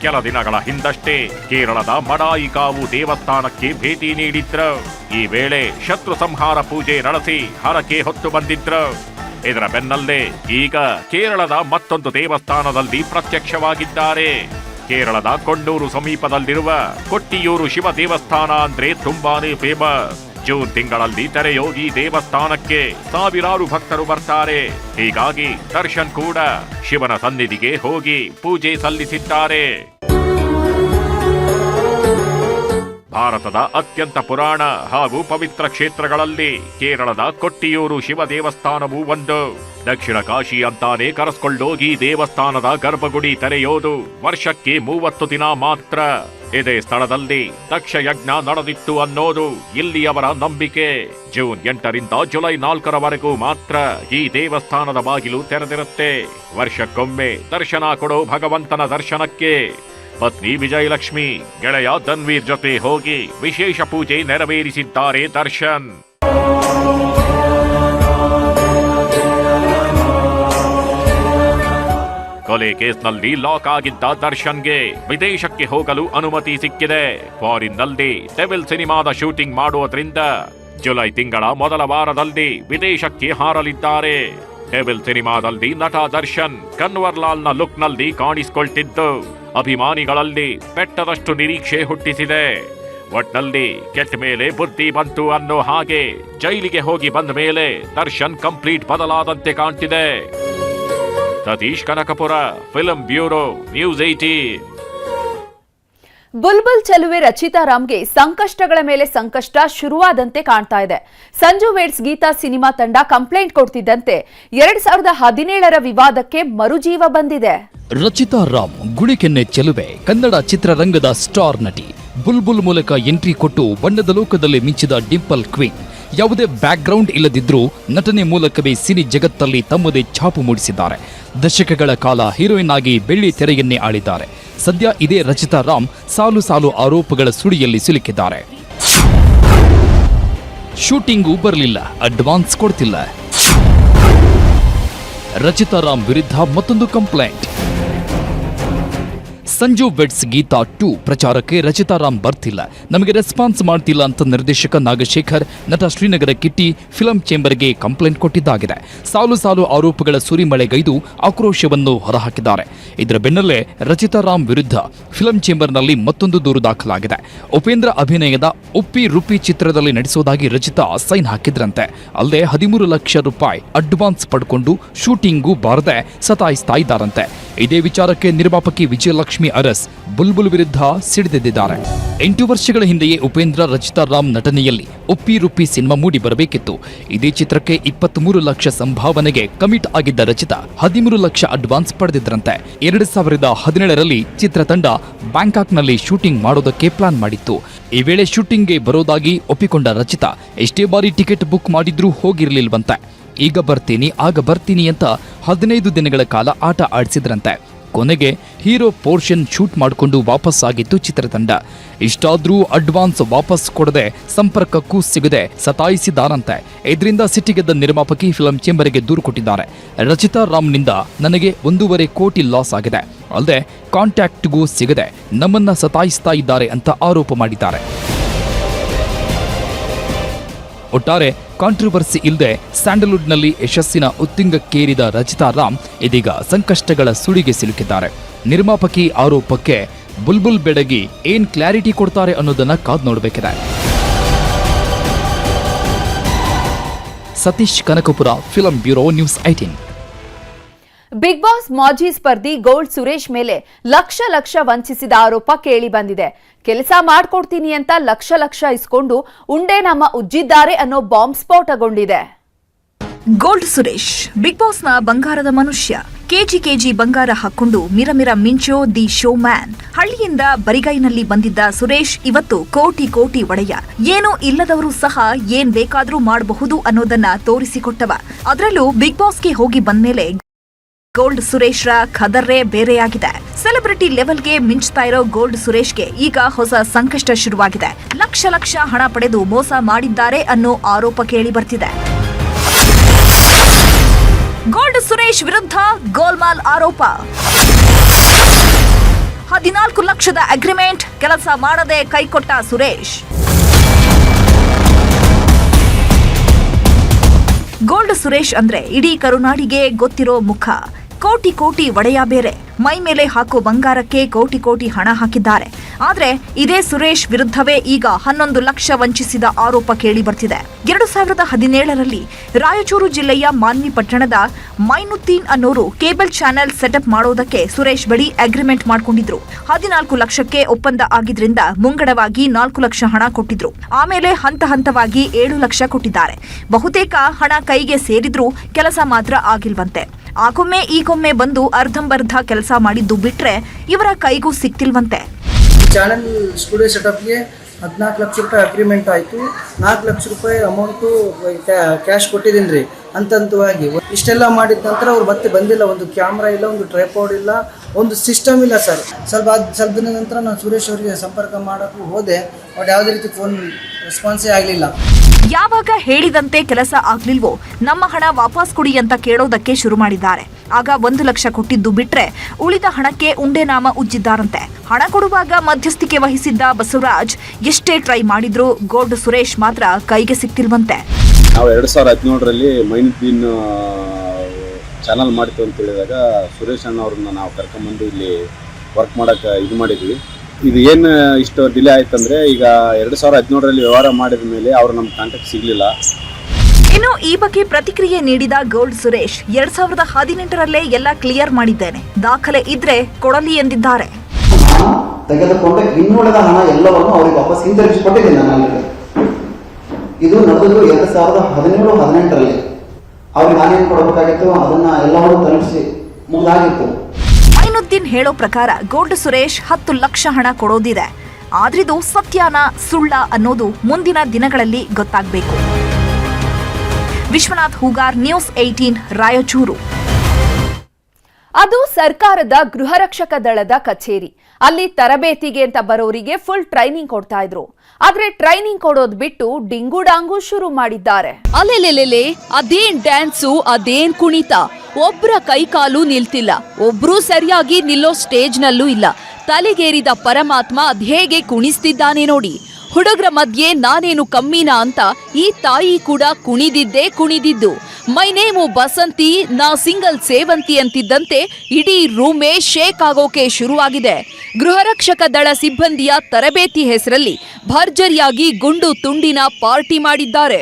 Speaker 6: ಕೆಲ ದಿನಗಳ ಹಿಂದಷ್ಟೇ ಕೇರಳದ ಮಡಾಯಿಕಾವು ದೇವಸ್ಥಾನಕ್ಕೆ ಭೇಟಿ ನೀಡಿದ್ರು. ಈ ವೇಳೆ ಶತ್ರು ಸಂಹಾರ ಪೂಜೆ ನಡೆಸಿ ಹರಕೆ ಹೊತ್ತು ಬಂದಿದ್ರು. ಇದರ ಬೆನ್ನಲ್ಲೇ ಈಗ ಕೇರಳದ ಮತ್ತೊಂದು ದೇವಸ್ಥಾನದಲ್ಲಿ ಪ್ರತ್ಯಕ್ಷವಾಗಿದ್ದಾರೆ. ಕೇರಳದ ಕೊಂಡೂರು ಸಮೀಪದಲ್ಲಿರುವ ಕೊಟ್ಟಿಯೂರು ಶಿವ ದೇವಸ್ಥಾನ ಅಂದ್ರೆ ತುಂಬಾನೇ ಫೇಮಸ್ ಜೂನ್ ತಿಂಗಳಲ್ಲಿ ತೆರೆಯೋ ಈ ದೇವಸ್ಥಾನಕ್ಕೆ ಸಾವಿರಾರು ಭಕ್ತರು ಬರ್ತಾರೆ. ಹೀಗಾಗಿ ದರ್ಶನ್ ಕೂಡ ಶಿವನ ಸನ್ನಿಧಿಗೆ ಹೋಗಿ ಪೂಜೆ ಸಲ್ಲಿಸಿದ್ದಾರೆ. ಭಾರತದ ಅತ್ಯಂತ ಪುರಾಣ ಹಾಗೂ ಪವಿತ್ರ ಕ್ಷೇತ್ರಗಳಲ್ಲಿ ಕೇರಳದ ಕೊಟ್ಟಿಯೂರು ಶಿವ ದೇವಸ್ಥಾನವೂ ಒಂದು. ದಕ್ಷಿಣ ಕಾಶಿ ಅಂತಾನೆ ಕರೆಸ್ಕೊಂಡೋಗಿ ದೇವಸ್ಥಾನದ ಗರ್ಭಗುಡಿ ತೆರೆಯೋದು ವರ್ಷಕ್ಕೆ ಮೂವತ್ತು ದಿನ ಮಾತ್ರ. ಇದೇ ಸ್ಥಳದಲ್ಲಿ ದಕ್ಷ ಯಜ್ಞ ನಡೆದಿತ್ತು ಅನ್ನೋದು ಇಲ್ಲಿಯವರ ನಂಬಿಕೆ. ಜೂನ್ ಎಂಟರಿಂದ ಜುಲೈ ನಾಲ್ಕರವರೆಗೂ ಮಾತ್ರ ಈ ದೇವಸ್ಥಾನದ ಬಾಗಿಲು ತೆರೆದಿರುತ್ತೆ. ವರ್ಷಕ್ಕೊಮ್ಮೆ ದರ್ಶನ ಕೊಡೋ ಭಗವಂತನ ದರ್ಶನಕ್ಕೆ ಪತ್ನಿ ವಿಜಯಲಕ್ಷ್ಮಿ, ಗೆಳೆಯ ತನ್ವೀರ್ ಜೊತೆ ಹೋಗಿ ವಿಶೇಷ ಪೂಜೆ ನೆರವೇರಿಸಿದ್ದಾರೆ ದರ್ಶನ್. ಕೊಲೆ ಕೇಸ್ನಲ್ಲಿ ಲಾಕ್ ಆಗಿದ್ದ ದರ್ಶನ್ಗೆ ವಿದೇಶಕ್ಕೆ ಹೋಗಲು ಅನುಮತಿ ಸಿಕ್ಕಿದೆ. ಫಾರಿನ್ನಲ್ಲಿ ಡೆವಿಲ್ ಸಿನಿಮಾದ ಶೂಟಿಂಗ್ ಮಾಡುವುದರಿಂದ ಜುಲೈ ತಿಂಗಳ ಮೊದಲ ವಾರದಲ್ಲಿ ವಿದೇಶಕ್ಕೆ ಹಾರಲಿದ್ದಾರೆ. ಡೆವಿಲ್ ಸಿನಿಮಾದಲ್ಲಿ ನಟ ದರ್ಶನ್ ಕನ್ವರ್ ಲಾಲ್ನ ಲುಕ್ನಲ್ಲಿ ಕಾಣಿಸಿಕೊಳ್ತಿದ್ದು. ಅಭಿಮಾನಿಗಳಲ್ಲಿ ಬೆಟ್ಟದಷ್ಟು ನಿರೀಕ್ಷೆ ಹುಟ್ಟಿಸಿದೆ. ಒಟ್ನಲ್ಲಿ ಕೆಟ್ಟ ಮೇಲೆ ಬುದ್ಧಿ ಬಂತು ಅನ್ನೋ ಹಾಗೆ ಜೈಲಿಗೆ ಹೋಗಿ ಬಂದ ಮೇಲೆ ದರ್ಶನ್ ಕಂಪ್ಲೀಟ್ ಬದಲಾದಂತೆ ಕಾಣ್ತಿದೆ. Satish Kanakapura film bureau, news eighteen
Speaker 1: Bulbul ಚೆಲುವೆ ರಚಿತಾರಾಮ್ಗೆ ಸಂಕಷ್ಟಗಳ ಮೇಲೆ ಸಂಕಷ್ಟ ಶುರುವಾದಂತೆ ಕಾಣ್ತಾ ಇದೆ. ಸಂಜು ವೇಡ್ಸ್ ಗೀತಾ ಸಿನಿಮಾ ತಂಡ ಕಂಪ್ಲೇಂಟ್ ಕೊಡ್ತಿದ್ದಂತೆ ಎರಡ್ ಸಾವಿರದ ಹದಿನೇಳರ ವಿವಾದಕ್ಕೆ ಮರುಜೀವ ಬಂದಿದೆ.
Speaker 7: ರಚಿತಾ ರಾಮ್ ಗುಳಿಕೆನ್ನೆ ಚೆಲುವೆ, ಕನ್ನಡ ಚಿತ್ರರಂಗದ ಸ್ಟಾರ್ ನಟಿ. ಬುಲ್ಬುಲ್ ಮೂಲಕ ಎಂಟ್ರಿ ಕೊಟ್ಟು ಬಣ್ಣದ ಲೋಕದಲ್ಲಿ ಮಿಂಚಿದ ಡಿಂಪಲ್ ಕ್ವೀನ್. ಯಾವುದೇ ಬ್ಯಾಕ್ಗ್ರೌಂಡ್ ಇಲ್ಲದಿದ್ರೂ ನಟನೆ ಮೂಲಕವೇ ಸಿನಿ ಜಗತ್ತಲ್ಲಿ ತಮ್ಮದೇ ಛಾಪು ಮೂಡಿಸಿದ್ದಾರೆ. ದಶಕಗಳ ಕಾಲ ಹೀರೋಯಿನ್ ಆಗಿ ಬೆಳ್ಳಿ ತೆರೆಯನ್ನೇ ಆಳಿದ್ದಾರೆ. ಸದ್ಯ ಇದೇ ರಚಿತಾ ರಾಮ್ ಸಾಲು ಸಾಲು ಆರೋಪಗಳ ಸುಳಿಯಲ್ಲಿ ಸಿಲುಕಿದ್ದಾರೆ. ಶೂಟಿಂಗು ಬರಲಿಲ್ಲ, ಅಡ್ವಾನ್ಸ್ ಕೊಡ್ತಿಲ್ಲ. ರಚಿತಾ ರಾಮ್ ವಿರುದ್ಧ ಮತ್ತೊಂದು complaint. Sanju weds Geetha two ಪ್ರಚಾರಕ್ಕೆ ರಚಿತಾ ರಾಮ್ ಬರ್ತಿಲ್ಲ. ನಮಗೆ ರೆಸ್ಪಾನ್ಸ್ ಮಾಡ್ತಿಲ್ಲ ಅಂತ ನಿರ್ದೇಶಕ ನಾಗಶೇಖರ್, ನಟ ಶ್ರೀನಗರ ಕಿಟ್ಟಿ ಫಿಲಂ ಚೇಂಬರ್ಗೆ ಕಂಪ್ಲೇಂಟ್ ಕೊಟ್ಟಿದ್ದಾಗಿದೆ. ಸಾಲು ಸಾಲು ಆರೋಪಗಳ ಸುರಿಮಳೆಗೈದು ಆಕ್ರೋಶವನ್ನು ಹೊರಹಾಕಿದ್ದಾರೆ. ಇದರ ಬೆನ್ನಲ್ಲೇ ರಚಿತಾ ರಾಮ್ ವಿರುದ್ಧ ಫಿಲಂ ಚೇಂಬರ್ನಲ್ಲಿ ಮತ್ತೊಂದು ದೂರು ದಾಖಲಾಗಿದೆ. ಉಪೇಂದ್ರ ಅಭಿನಯದ ಉಪ್ಪಿ ರುಪಿ ಚಿತ್ರದಲ್ಲಿ ನಟಿಸೋದಾಗಿ ರಚಿತಾ ಸೈನ್ ಹಾಕಿದ್ರಂತೆ. ಅಲ್ಲದೆ ಹದಿಮೂರು ಲಕ್ಷ ರೂಪಾಯಿ ಅಡ್ವಾನ್ಸ್ ಪಡ್ಕೊಂಡು ಶೂಟಿಂಗೂ ಬಾರದೆ ಸತಾಯಿಸ್ತಾ ಇದ್ದಾರಂತೆ. ಇದೇ ವಿಚಾರಕ್ಕೆ ನಿರ್ಮಾಪಕಿ ವಿಜಯಲಕ್ಷ್ಮಿ ಅರಸ್ ಬುಲ್ಬುಲ್ ವಿರುದ್ಧ ಸಿಡಿದೆದ್ದಿದ್ದಾರೆ. ಎಂಟು ವರ್ಷಗಳ ಹಿಂದೆಯೇ ಉಪೇಂದ್ರ ರಚಿತಾ ರಾಮ್ ನಟನೆಯಲ್ಲಿ ಉಪ್ಪಿ ರುಪ್ಪಿ ಸಿನಿಮಾ ಮೂಡಿ ಬರಬೇಕಿತ್ತು. ಇದೇ ಚಿತ್ರಕ್ಕೆ ಇಪ್ಪತ್ಮೂರು ಲಕ್ಷ ಸಂಭಾವನೆಗೆ ಕಮಿಟ್ ಆಗಿದ್ದ ರಚಿತಾ ಹದಿಮೂರು ಲಕ್ಷ ಅಡ್ವಾನ್ಸ್ ಪಡೆದಿದ್ರಂತೆ. ಎರಡು ಸಾವಿರದ ಹದಿನೇಳರಲ್ಲಿ ಚಿತ್ರತಂಡ ಬ್ಯಾಂಕಾಕ್ನಲ್ಲಿ ಶೂಟಿಂಗ್ ಮಾಡೋದಕ್ಕೆ ಪ್ಲಾನ್ ಮಾಡಿತ್ತು. ಈ ವೇಳೆ ಶೂಟಿಂಗ್ಗೆ ಬರೋದಾಗಿ ಒಪ್ಪಿಕೊಂಡ ರಚಿತಾ, ಎಷ್ಟೇ ಬಾರಿ ಟಿಕೆಟ್ ಬುಕ್ ಮಾಡಿದ್ರೂ ಹೋಗಿರಲಿಲ್ವಂತೆ. ಈಗ ಬರ್ತೀನಿ, ಆಗ ಬರ್ತೀನಿ ಅಂತ ಹದಿನೈದು ದಿನಗಳ ಕಾಲ ಆಟ ಆಡಿಸಿದ್ರಂತೆ. ಕೊನೆಗೆ ಹೀರೋ ಪೋರ್ಷನ್ ಶೂಟ್ ಮಾಡಿಕೊಂಡು ವಾಪಸ್ ಆಗಿತ್ತು ಚಿತ್ರತಂಡ. ಇಷ್ಟಾದ್ರೂ ಅಡ್ವಾನ್ಸ್ ವಾಪಸ್ ಕೊಡದೆ ಸಂಪರ್ಕಕ್ಕೂ ಸಿಗದೆ ಸತಾಯಿಸಿದಾರಂತೆ ಇದರಿಂದ ಸಿಟ್ಟಿಗೆದ್ದ ನಿರ್ಮಾಪಕಿ ಫಿಲಂ ಚೇಂಬರ್ಗೆ ದೂರು ಕೊಟ್ಟಿದ್ದಾರೆ. ರಚಿತಾ ರಾಮ್ನಿಂದ ನನಗೆ ಒಂದೂವರೆ ಕೋಟಿ ಲಾಸ್ ಆಗಿದೆ. ಅಲ್ಲದೆ ಕಾಂಟ್ಯಾಕ್ಟ್ಗೂ ಸಿಗದೆ ನಮ್ಮನ್ನ ಸತಾಯಿಸ್ತಾ ಇದ್ದಾರೆ ಅಂತ ಆರೋಪ ಮಾಡಿದ್ದಾರೆ. ಒಟ್ಟಾರೆ ಕಾಂಟ್ರವರ್ಸಿ ಇಲ್ಲದೆ ಸ್ಯಾಂಡಲ್ವುಡ್ನಲ್ಲಿ ಯಶಸ್ಸಿನ ಉತ್ತುಂಗಕ್ಕೇರಿದ ರಚಿತಾ ರಾಮ್ ಇದೀಗ ಸಂಕಷ್ಟಗಳ ಸುಳಿಗೆ ಸಿಲುಕಿದ್ದಾರೆ. ನಿರ್ಮಾಪಕಿ ಆರೋಪಕ್ಕೆ ಬುಲ್ಬುಲ್ ಬೆಡಗಿ ಏನ್ ಕ್ಲಾರಿಟಿ ಕೊಡ್ತಾರೆ ಅನ್ನೋದನ್ನ ಕಾದ್ ನೋಡಬೇಕಿದೆ. Satish Kanakapura film bureau news eighteen
Speaker 1: big boss ಮಾಜಿ ಸ್ಪರ್ಧಿ ಗೋಲ್ಡ್ ಸುರೇಶ್ ಮೇಲೆ ಲಕ್ಷ ಲಕ್ಷ ವಂಚಿಸಿದ ಆರೋಪ ಕೇಳಿ ಬಂದಿದೆ. ಕೆಲಸ ಮಾಡ್ಕೊಡ್ತೀನಿ ಅಂತ ಲಕ್ಷ ಲಕ್ಷ ಇಸ್ಕೊಂಡು ಉಂಡೆ ನಮ್ಮ ಉಜ್ಜಿದ್ದಾರೆ ಅನ್ನೋ ಬಾಂಬ್ ಸ್ಫೋಟಗೊಂಡಿದೆ.
Speaker 8: ಗೋಲ್ಡ್ ಸುರೇಶ್, ಬಿಗ್ ಬಾಸ್ನ ಬಂಗಾರದ ಮನುಷ್ಯ, ಕೆಜಿ ಕೆಜಿ ಬಂಗಾರ ಹಾಕೊಂಡು ಮಿರಮಿರ ಮಿಂಚೋ ದಿ ಶೋ ಮ್ಯಾನ್ ಹಳ್ಳಿಯಿಂದ ಬರಿಗೈನಲ್ಲಿ ಬಂದಿದ್ದ ಸುರೇಶ್ ಇವತ್ತು ಕೋಟಿ ಕೋಟಿ ಒಡೆಯ. ಏನೂ ಇಲ್ಲದವರು ಸಹ ಏನ್ ಬೇಕಾದ್ರೂ ಮಾಡಬಹುದು ಅನ್ನೋದನ್ನ ತೋರಿಸಿಕೊಟ್ಟವ. ಅದರಲ್ಲೂ ಬಿಗ್ ಬಾಸ್ಗೆ ಹೋಗಿ ಬಂದ್ಮೇಲೆ ಗೋಲ್ಡ್ ಸುರೇಶ್ರ ಖದರ್ರೇ ಬೇರೆಯಾಗಿದೆ. ಸೆಲೆಬ್ರಿಟಿ ಲೆವೆಲ್ಗೆ ಮಿಂಚ್ತಾ ಇರೋ ಗೋಲ್ಡ್ ಸುರೇಶ್ಗೆ ಈಗ ಹೊಸ ಸಂಕಷ್ಟ ಶುರುವಾಗಿದೆ. ಲಕ್ಷ ಲಕ್ಷ ಹಣ ಪಡೆದು ಮೋಸ ಮಾಡಿದ್ದಾರೆ ಅನ್ನೋ ಆರೋಪ ಕೇಳಿ ಬರ್ತಿದೆ. ಗೋಲ್ಡ್ ಸುರೇಶ್ ವಿರುದ್ಧ ಗೋಲ್ಮಾಲ್ ಆರೋಪ. ಹದಿನಾಲ್ಕು ಲಕ್ಷದ ಅಗ್ರಿಮೆಂಟ್ ಕೆಲಸ ಮಾಡದೆ ಕೈಕೊಟ್ಟ ಸುರೇಶ್. ಗೋಲ್ಡ್ ಸುರೇಶ್ ಅಂದ್ರೆ ಇಡೀ ಕರುನಾಡಿಗೆ ಗೊತ್ತಿರೋ ಮುಖ. ಕೋಟಿ ಕೋಟಿ ಒಡೆಯ ಬೇರೆ. ಮೈ ಮೇಲೆ ಹಾಕೋ ಬಂಗಾರಕ್ಕೆ ಕೋಟಿ ಕೋಟಿ ಹಣ ಹಾಕಿದ್ದಾರೆ. ಆದ್ರೆ ಇದೇ ಸುರೇಶ್ ವಿರುದ್ಧವೇ ಈಗ ಹನ್ನೊಂದು ಲಕ್ಷ ವಂಚಿಸಿದ ಆರೋಪ ಕೇಳಿ ಬರ್ತಿದೆ ಎರಡು ಸಾವಿರದ ಹದಿನೇಳರಲ್ಲಿ ರಾಯಚೂರು ಜಿಲ್ಲೆಯ ಮಾನ್ವಿ ಪಟ್ಟಣದ ಮೈನುದ್ದೀನ್ ಅನ್ನೋರು ಕೇಬಲ್ ಚಾನೆಲ್ ಸೆಟಪ್ ಮಾಡೋದಕ್ಕೆ ಸುರೇಶ್ ಬಳಿ ಅಗ್ರಿಮೆಂಟ್ ಮಾಡ್ಕೊಂಡಿದ್ರು. ಹದಿನಾಲ್ಕು ಲಕ್ಷಕ್ಕೆ ಒಪ್ಪಂದ ಆಗಿದ್ರಿಂದ ಮುಂಗಡವಾಗಿ ನಾಲ್ಕು ಲಕ್ಷ ಹಣ ಕೊಟ್ಟಿದ್ರು. ಆಮೇಲೆ ಹಂತ ಹಂತವಾಗಿ ಏಳು ಲಕ್ಷ ಕೊಟ್ಟಿದ್ದಾರೆ. ಬಹುತೇಕ ಹಣ ಕೈಗೆ ಸೇರಿದ್ರೂ ಕೆಲಸ ಮಾತ್ರ ಆಗಿಲ್ವಂತೆ. ಆಗೊಮ್ಮೆ ಈಗೊಮ್ಮೆ ಬಂದು ಅರ್ಧಂಬರ್ಧ ಕೆಲಸ ಮಾಡಿದ್ದು ಬಿಟ್ರೆ ಇವರ ಕೈಗೂ ಸಿಕ್ತಿಲ್ವಂತೆ
Speaker 9: ಚಾನಲ್ ಸ್ಟುಡಿಯೋ ಸೆಟಪ್ಗೆ ಹದಿನಾಲ್ಕು ಲಕ್ಷ ರೂಪಾಯಿ ಅಗ್ರಿಮೆಂಟ್ ಆಯಿತು. ನಾಲ್ಕು ಲಕ್ಷ ರೂಪಾಯಿ ಅಮೌಂಟು ಕ್ಯಾಶ್ ಕೊಟ್ಟಿದ್ದೀನಿ ರೀ. ಹಂತ ಹಂತವಾಗಿ ಇಷ್ಟೆಲ್ಲ ಮಾಡಿದ ನಂತರ ಅವ್ರು ಮತ್ತೆ ಬಂದಿಲ್ಲ. ಒಂದು ಕ್ಯಾಮ್ರಾ ಇಲ್ಲ, ಒಂದು ಟ್ರೈಪಾಡ್ ಇಲ್ಲ. ಒಂದು ಸಿಸ್ಟಮ್ ಇಲ್ಲ ಸರ್ ಸ್ವಲ್ಪ ಅದು ಸ್ವಲ್ಪ ದಿನದ ನಂತರ ನಾನು ಸುರೇಶ್ ಅವರಿಗೆ ಸಂಪರ್ಕ ಮಾಡೋಕ್ಕೂ ಹೋದೆ ಬಟ್ ಯಾವುದೇ ರೀತಿ ಫೋನ್ ರೆಸ್ಪಾನ್ಸೇ ಆಗಲಿಲ್ಲ.
Speaker 8: ಯಾವಾಗ ಹೇಳಿದಂತೆ ಕೆಲಸ ಆಗ್ಲಿಲ್ವೋ ನಮ್ಮ ಹಣ ವಾಪಸ್ ಕೊಡಿ ಅಂತ ಕೇಳೋದಕ್ಕೆ ಶುರು ಮಾಡಿದ್ದಾರೆ. ಆಗ ಒಂದು ಲಕ್ಷ ಕೊಟ್ಟಿದ್ದು ಬಿಟ್ರೆ ಉಳಿದ ಹಣಕ್ಕೆ ಉಂಡೆ ನಾಮ ಉಜ್ಜಿದ್ದಾರಂತೆ. ಹಣ ಕೊಡುವಾಗ ಮಧ್ಯಸ್ಥಿಕೆ ವಹಿಸಿದ್ದ ಬಸವರಾಜ್ ಎಷ್ಟೇ ಟ್ರೈ ಮಾಡಿದ್ರು ಗೋಲ್ಡ್ ಸುರೇಶ್ ಮಾತ್ರ ಕೈಗೆ ಸಿಕ್ತಿಲ್ವಂತೆ.
Speaker 10: ನಾವು ಎರಡ್ ಸಾವಿರದ ಹದಿನೇಳರಲ್ಲಿ ಮೈನುದ್ದೀನ್ ಚಾನಲ್ ಮಾಡ್ತೀವಿ ಅಂತ ಹೇಳಿದಾಗ ಸುರೇಶ್ ಅಣ್ಣ ಅವ್ರನ್ನ ನಾವು ಕರ್ಕೊಂಬಂದು ಇಲ್ಲಿ ವರ್ಕ್ ಮಾಡೋಕ್ಕೆ ಇದು ಮಾಡಿದ್ವಿ. ಇದು ಏನು ಇಷ್ಟು ಡಿಲೇ ಆಯ್ತಂದ್ರೆ ಈಗ ಎರಡು ಸಾವಿರ ಹದಿನೇಳರಲ್ಲಿ ವ್ಯವಹಾರ ಮಾಡಿದ ಮೇಲೆ ಅವರು ನಮ್ಮ ಕಾಂಟ್ಯಾಕ್ಟ್ ಸಿಗಲಿಲ್ಲ.
Speaker 8: ಇನ್ನು ಈ ಬಗ್ಗೆ ಪ್ರತಿಕ್ರಿಯೆ ನೀಡಿದ ಗೋಲ್ಡ್ ಸುರೇಶ್ ಎರಡ್ ಸಾವಿರದ ಹದಿನೆಂಟರಲ್ಲೇ ಎಲ್ಲ ಕ್ಲಿಯರ್ ಮಾಡಿದ್ದೇನೆ. ದಾಖಲೆ ಇದ್ರೆ ಕೊಡಲಿ ಎಂದಿದ್ದಾರೆ.
Speaker 11: ತೆಗೆದುಕೊಂಡ ಇನ್ನುಳಿದ ಹಣ ಎಲ್ಲವನ್ನು ಅವರಿಗೆ ವಾಪಸ್ ಹಿಂತಿರುಗಿಸಿಕೊಟ್ಟಿದ್ದೀನಿ ನಾನು. ಇದು ನಡೆದು ಎರಡ್ ಸಾವಿರದ ಹದಿನೇಳು ಹದಿನೆಂಟರಲ್ಲಿ. ಅವ್ರಿಗೆ ನಾನೇನು ಕೊಡಬೇಕಾಗಿತ್ತು ಅದನ್ನ ಎಲ್ಲವನ್ನೂ ತಲುಪಿಸಿ ಮುಂದಾಗಿತ್ತು.
Speaker 8: ಮೈನುದ್ದೀನ್ ಹೇಳೋ ಪ್ರಕಾರ ಗೋಲ್ಡ್ ಸುರೇಶ್ ಹತ್ತು ಲಕ್ಷ ಹಣ ಕೊಡೋದಿದೆ. ಆದ್ರಿದು ಸತ್ಯಾನ, ಸುಳ್ಳ ಅನ್ನೋದು ಮುಂದಿನ ದಿನಗಳಲ್ಲಿ ಗೊತ್ತಾಗಬೇಕು. Vishwanath Hoogar news eighteen Raichur.
Speaker 1: ಅದು ಸರ್ಕಾರದ ಗೃಹ ರಕ್ಷಕ ದಳದ ಕಚೇರಿ. ಅಲ್ಲಿ ತರಬೇತಿಗೆ ಅಂತ ಬರೋರಿಗೆ ಫುಲ್ ಟ್ರೈನಿಂಗ್ ಕೊಡ್ತಾ ಇದ್ರು. ಆದ್ರೆ ಟ್ರೈನಿಂಗ್ ಕೊಡೋದ್ ಬಿಟ್ಟು ಡಿಂಗು ಡಾಂಗು ಶುರು ಮಾಡಿದ್ದಾರೆ.
Speaker 12: ಅಲೆಲೆಲೆಲೆ, ಅದೇನ್ ಡ್ಯಾನ್ಸು ಅದೇನ್ ಕುಣಿತ. ಒಬ್ರ ಕೈಕಾಲು ನಿಲ್ತಿಲ್ಲ. ಒಬ್ರು ಸರಿಯಾಗಿ ನಿಲ್ಲೋ ಸ್ಟೇಜ್ನಲ್ಲೂ ಇಲ್ಲ. ತಲೆಗೇರಿದ ಪರಮಾತ್ಮ ಅದ್ಹೇಗೆ ಕುಣಿಸ್ತಿದ್ದಾನೆ ನೋಡಿ. ಹುಡುಗರ ಮಧ್ಯೆ ನಾನೇನು ಕಮ್ಮಿನಾ ಅಂತ ಈ ತಾಯಿ ಕೂಡ ಕುಣಿದಿದ್ದೇ ಕುಣಿದಿದ್ದು. ಮೈ ನೇಮು ಬಸಂತಿ, ನಾ ಸಿಂಗಲ್ ಸೇವಂತಿ ಅಂತಿದ್ದಂತೆ ಇಡೀ ರೂಮೇ ಶೇಕ್ ಆಗೋಕೆ ಶುರುವಾಗಿದೆ. ಗೃಹರಕ್ಷಕ ದಳ ಸಿಬ್ಬಂದಿಯ ತರಬೇತಿ ಹೆಸರಲ್ಲಿ ಭರ್ಜರಿಯಾಗಿ ಗುಂಡು ತುಂಡಿನ ಪಾರ್ಟಿ ಮಾಡಿದ್ದಾರೆ.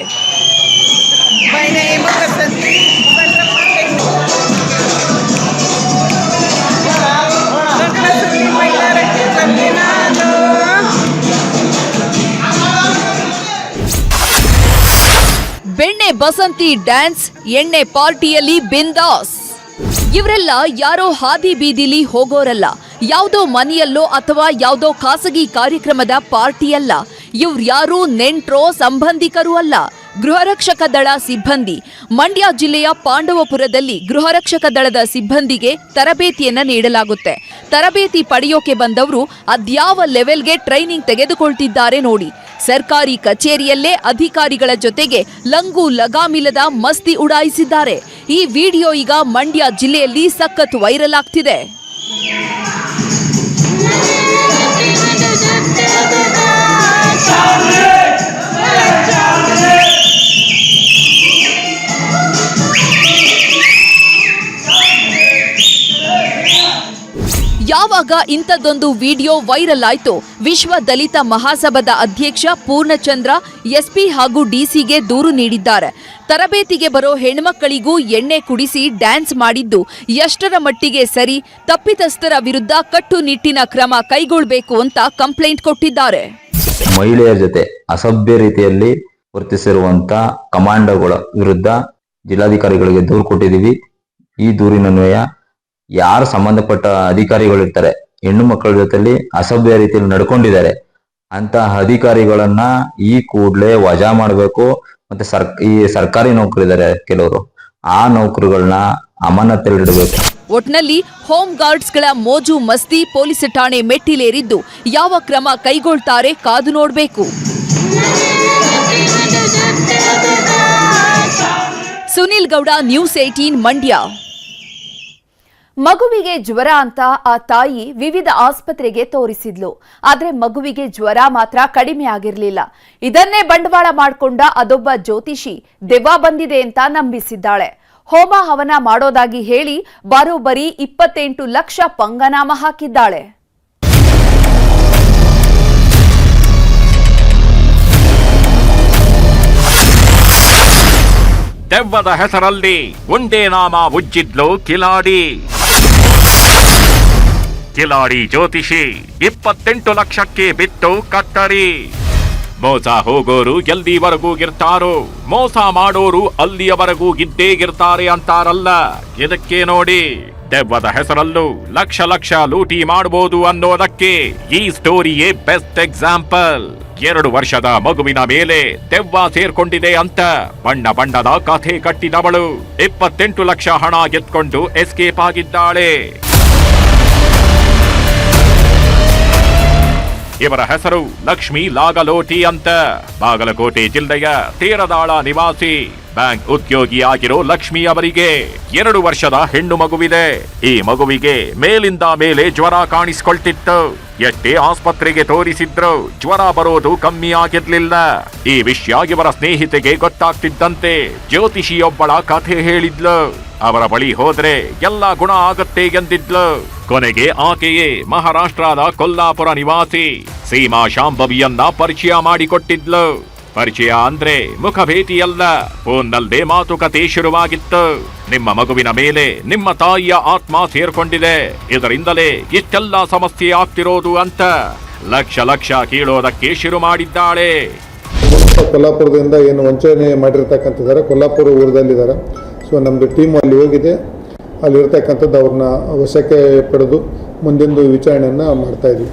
Speaker 12: ಬಸಂತಿ ಡ್ಯಾನ್ಸ್, ಎಣ್ಣೆ ಪಾರ್ಟಿಯಲ್ಲಿ ಬಿಂದಾಸ್. ಇವರೆಲ್ಲ ಯಾರೋ ಹಾದಿ ಬೀದಿಲಿ ಹೋಗೋರಲ್ಲ. ಯಾವುದೋ ಮನೆಯಲ್ಲೋ ಅಥವಾ ಯಾವುದೋ ಖಾಸಗಿ ಕಾರ್ಯಕ್ರಮದ ಪಾರ್ಟಿಯಲ್ಲ. ಇವ್ರ್ಯಾರೂ ನೆಂಟ್ರೋ, ಸಂಬಂಧಿಕರೂ ಅಲ್ಲ. ಗೃಹರಕ್ಷಕ ದಳ ಸಿಬ್ಬಂದಿ. ಮಂಡ್ಯ ಜಿಲ್ಲೆಯ ಪಾಂಡವಪುರದಲ್ಲಿ ಗೃಹರಕ್ಷಕ ದಳದ ಸಿಬ್ಬಂದಿಗೆ ತರಬೇತಿಯನ್ನ ನೀಡಲಾಗುತ್ತೆ. ತರಬೇತಿ ಪಡೆಯೋಕೆ ಬಂದವರು ಅದ್ಯಾವ ಲೆವೆಲ್ಗೆ ಟ್ರೈನಿಂಗ್ ತೆಗೆದುಕೊಳ್ತಿದ್ದಾರೆ ನೋಡಿ. ಸರ್ಕಾರಿ ಕಚೇರಿಯಲ್ಲೇ ಅಧಿಕಾರಿಗಳ ಜೊತೆಗೆ ಲಂಗು ಲಗಾಮಿಲ್ಲದ ಮಸ್ತಿ ಉಡಾಯಿಸಿದ್ದಾರೆ. ಈ ವಿಡಿಯೋ ಈಗ ಮಂಡ್ಯ ಜಿಲ್ಲೆಯಲ್ಲಿ ಸಖತ್ ವೈರಲ್ ಆಗ್ತಿದೆ. ಯಾವಾಗ ಇಂಥದ್ದೊಂದು ವಿಡಿಯೋ ವೈರಲ್ ಆಯ್ತು. ವಿಶ್ವ ದಲಿತ ಮಹಾಸಭಾದ ಅಧ್ಯಕ್ಷ ಪೂರ್ಣಚಂದ್ರ, ಎಸ್ಪಿ ಹಾಗೂ ಡಿಸಿಗೆ ದೂರು ನೀಡಿದ್ದಾರೆ. ತರಬೇತಿಗೆ ಬರೋ ಹೆಣ್ಮಕ್ಕಳಿಗೂ ಎಣ್ಣೆ ಕುಡಿಸಿ ಡ್ಯಾನ್ಸ್ ಮಾಡಿದ್ದು ಎಷ್ಟರ ಮಟ್ಟಿಗೆ ಸರಿ, ತಪ್ಪಿತಸ್ಥರ ವಿರುದ್ಧ ಕಟ್ಟುನಿಟ್ಟಿನ ಕ್ರಮ ಕೈಗೊಳ್ಳಬೇಕು ಅಂತ ಕಂಪ್ಲೇಂಟ್ ಕೊಟ್ಟಿದ್ದಾರೆ.
Speaker 13: ಮಹಿಳೆಯರ ಜೊತೆ ಅಸಭ್ಯ ರೀತಿಯಲ್ಲಿ ವರ್ತಿಸಿರುವಂತ ಕಮಾಂಡೋಗಳ ವಿರುದ್ಧ ಜಿಲ್ಲಾಧಿಕಾರಿಗಳಿಗೆ ದೂರು ಕೊಟ್ಟಿದ್ದೀವಿ. ಈ ದೂರಿನನ್ವಯ ಯಾರು ಸಂಬಂಧಪಟ್ಟ ಅಧಿಕಾರಿಗಳು ಇರ್ತಾರೆ ಹೆಣ್ಣು ಮಕ್ಕಳ ಜೊತೆಲಿ ಅಸಭ್ಯ ರೀತಿಯಲ್ಲಿ ನಡ್ಕೊಂಡಿದ್ದಾರೆ ಅಂತ ಅಧಿಕಾರಿಗಳನ್ನ ಈ ಕೂಡ್ಲೆ ವಜಾ ಮಾಡಬೇಕು. ಮತ್ತೆ ಸರ್, ಈ ಸರ್ಕಾರಿ ನೌಕರಿದ್ದಾರೆ ಕೆಲವರು, ಆ ನೌಕರುಗಳನ್ನ ಅಮಾನತಲ್ಲಿಡಬೇಕು
Speaker 12: ಒಟ್ನಲ್ಲಿ ಹೋಮ್ ಗಾರ್ಡ್ಸ್ಗಳ ಮೋಜು ಮಸ್ತಿ ಪೊಲೀಸ್ ಠಾಣೆ ಮೆಟ್ಟಿಲೇರಿದ್ದು ಯಾವ ಕ್ರಮ ಕೈಗೊಳ್ತಾರೆ ಕಾದು ನೋಡಬೇಕು. Sunil Gowda news eighteen Mandya.
Speaker 1: ಮಗುವಿಗೆ ಜ್ವರ ಅಂತ ಆ ತಾಯಿ ವಿವಿಧ ಆಸ್ಪತ್ರೆಗೆ ತೋರಿಸಿದ್ಲು. ಆದ್ರೆ ಮಗುವಿಗೆ ಜ್ವರ ಮಾತ್ರ ಕಡಿಮೆ ಆಗಿರಲಿಲ್ಲ. ಇದನ್ನೇ ಬಂಡವಾಳ ಮಾಡಿಕೊಂಡ ಅದೊಬ್ಬ ಜ್ಯೋತಿಷಿ ದೆವ್ವ ಬಂದಿದೆ ಅಂತ ನಂಬಿಸಿದ್ದಾಳೆ. ಹೋಮ ಹವನ ಮಾಡೋದಾಗಿ ಹೇಳಿ ಬರೋಬ್ಬರಿ ಇಪ್ಪತ್ತೆಂಟು ಲಕ್ಷ ಪಂಗನಾಮ ಹಾಕಿದ್ದಾಳೆ.
Speaker 6: ದೆವ್ವದ ಹೆಸರಲ್ಲಿ ಒಂದೇ ನಾಮ ಉಜ್ಜಿದ್ಲು ಕಿಲಾಡಿ. ಕಿಲಾಡಿ ಜ್ಯೋತಿಷಿ, ಇಪ್ಪತ್ತೆಂಟು ಲಕ್ಷಕ್ಕೆ ಬಿಟ್ಟು ಕತ್ತರಿ ಮೋಸ ಹೋಗೋರು ಎಲ್ಲಿವರೆಗೂ ಇರ್ತಾರೋ, ಮೋಸ ಮಾಡೋರು ಅಲ್ಲಿಯವರೆಗೂ ಇದ್ದೇ ಇರ್ತಾರೆ ಅಂತಾರಲ್ಲ. ಇದಕ್ಕೆ ನೋಡಿ, ದೆವ್ವದ ಹೆಸರಲ್ಲೂ ಲಕ್ಷ ಲಕ್ಷ ಲೂಟಿ ಮಾಡಬಹುದು ಅನ್ನೋದಕ್ಕೆ ಈ ಸ್ಟೋರಿಯೇ ಬೆಸ್ಟ್ ಎಕ್ಸಾಂಪಲ್. ಎರಡು ವರ್ಷದ ಮಗುವಿನ ಮೇಲೆ ದೆವ್ವ ಸೇರ್ಕೊಂಡಿದೆ ಅಂತ ಬಣ್ಣ ಬಣ್ಣದ ಕಥೆ ಕಟ್ಟಿದವಳು. ಇಪ್ಪತ್ತೆಂಟು ಲಕ್ಷ ಹಣ ಗೆದ್ಕೊಂಡು ಎಸ್ಕೇಪ್ ಆಗಿದ್ದಾಳೆ. ಇವರ ಹೆಸರು ಲಕ್ಷ್ಮಿ ಲಾಗಲೋಟಿ ಅಂತ. ಬಾಗಲಕೋಟೆ ಜಿಲ್ಲೆಯ ತೇರದಾಳ ನಿವಾಸಿ, ಬ್ಯಾಂಕ್ ಉದ್ಯೋಗಿ ಆಗಿರೋ ಲಕ್ಷ್ಮಿ ಅವರಿಗೆ ಎರಡು ವರ್ಷದ ಹೆಣ್ಣು ಮಗುವಿದೆ. ಈ ಮಗುವಿಗೆ ಮೇಲಿಂದ ಮೇಲೆ ಜ್ವರ ಕಾಣಿಸಿಕೊಳ್ತಿತ್ತು. ಎಷ್ಟೇ ಆಸ್ಪತ್ರೆಗೆ ತೋರಿಸಿದ್ರು ಜ್ವರ ಬರೋದು ಕಮ್ಮಿ ಆಗಿರ್ಲಿಲ್ಲ. ಈ ವಿಷಯ ಇವರ ಸ್ನೇಹಿತೆಗೆ ಗೊತ್ತಾಗ್ತಿದ್ದಂತೆ ಜ್ಯೋತಿಷಿಯೊಬ್ಬಳ ಕಥೆ ಹೇಳಿದ್ಲು. ಅವರ ಬಳಿ ಹೋದ್ರೆ ಎಲ್ಲ ಗುಣ ಆಗತ್ತೆ ಎಂದಿದ್ಲು. ಕೊನೆಗೆ ಆಕೆಯೇ ಮಹಾರಾಷ್ಟ್ರದ ಕೊಲ್ಲಾಪುರ ನಿವಾಸಿ ಸೀಮಾ ಶಾಂಭವಿಯನ್ನ ಪರಿಚಯ ಮಾಡಿಕೊಟ್ಟಿದ್ಲು. ಪರಿಚಯ ಅಂದ್ರೆ ಮುಖಭೇಟಿಯಲ್ಲ ಫೋನ್ನಲ್ಲದೆ ಮಾತುಕತೆ ಶುರುವಾಗಿತ್ತು. ನಿಮ್ಮ ಮಗುವಿನ ಮೇಲೆ ನಿಮ್ಮ ತಾಯಿಯ ಆತ್ಮ ಸೇರ್ಕೊಂಡಿದೆ. ಇದರಿಂದಲೇ ಇಷ್ಟೆಲ್ಲ ಸಮಸ್ಯೆ ಆಗ್ತಿರೋದು ಅಂತ ಲಕ್ಷ ಲಕ್ಷ ಕೀಳೋದಕ್ಕೆ ಶುರು ಮಾಡಿದ್ದಾಳೆ.
Speaker 14: ಕೊಲ್ಲಾಪುರದಿಂದ ಏನು ವಂಚನೆ ಮಾಡಿರ್ತಕ್ಕಂಥದ್ದಾರೆ ಕೊಲ್ಲಾಪುರ ಊರದಲ್ಲಿದ್ದಾರೆ ಸೊ ನಮ್ಮದು ಟೀಮ್ ಅಲ್ಲಿ ಹೋಗಿದೆ. ಅಲ್ಲಿರ್ತಕ್ಕಂಥದ್ದು ಅವ್ರನ್ನ ವಶಕ್ಕೆ ಪಡೆದು ಮುಂದಿಂದು ವಿಚಾರಣೆಯನ್ನು ಮಾಡ್ತಾ ಇದ್ವಿ.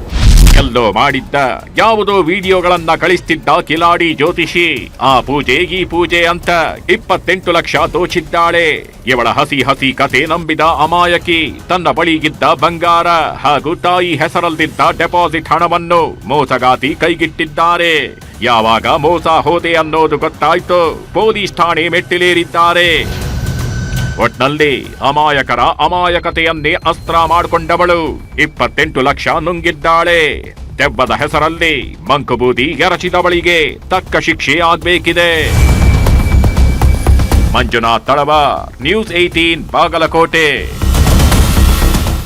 Speaker 6: ಎಲ್ಲೋ ಮಾಡಿದ್ದ ಯಾವುದೋ ವಿಡಿಯೋಗಳನ್ನ ಕಳಿಸ್ತಿದ್ದ ಕಿಲಾಡಿ ಜ್ಯೋತಿಷಿ. ಆ ಪೂಜೆ ಈ ಪೂಜೆ ಅಂತ ಇಪ್ಪತ್ತೆಂಟು ಲಕ್ಷ ದೋಚಿದ್ದಾಳೆ ಇವಳ ಹಸಿ ಹಸಿ ಕತೆ ನಂಬಿದ ಅಮಾಯಕಿ, ತನ್ನ ಬಳಿಗಿದ್ದ ಬಂಗಾರ ಹಾಗೂ ತಾಯಿ ಹೆಸರಲ್ಲಿದ್ದ ಡೆಪಾಸಿಟ್ ಹಣವನ್ನು ಮೋಸಗಾತಿ ಕೈಗಿಟ್ಟಿದ್ದಾರೆ. ಯಾವಾಗ ಮೋಸ ಹೋದೆ ಅನ್ನೋದು ಗೊತ್ತಾಯ್ತು. ಪೊಲೀಸ್ ಠಾಣೆ ಮೆಟ್ಟಿಲೇರಿದ್ದಾರೆ. ಒಟ್ನಲ್ಲಿ ಅಮಾಯಕರ ಅಮಾಯಕತೆಯನ್ನೇ ಅಸ್ತ್ರ ಮಾಡಿಕೊಂಡವಳು. ಇಪ್ಪತ್ತೆಂಟು ಲಕ್ಷ ನುಂಗಿದ್ದಾಳೆ. ದೆವ್ವದ ಹೆಸರಲ್ಲಿ ಮಂಕುಬೂದಿ ಎರಚಿದವಳಿಗೆ ತಕ್ಕ ಶಿಕ್ಷೆ ಆಗ್ಬೇಕಿದೆ. Manjunath Talawar news eighteen Bagalkot.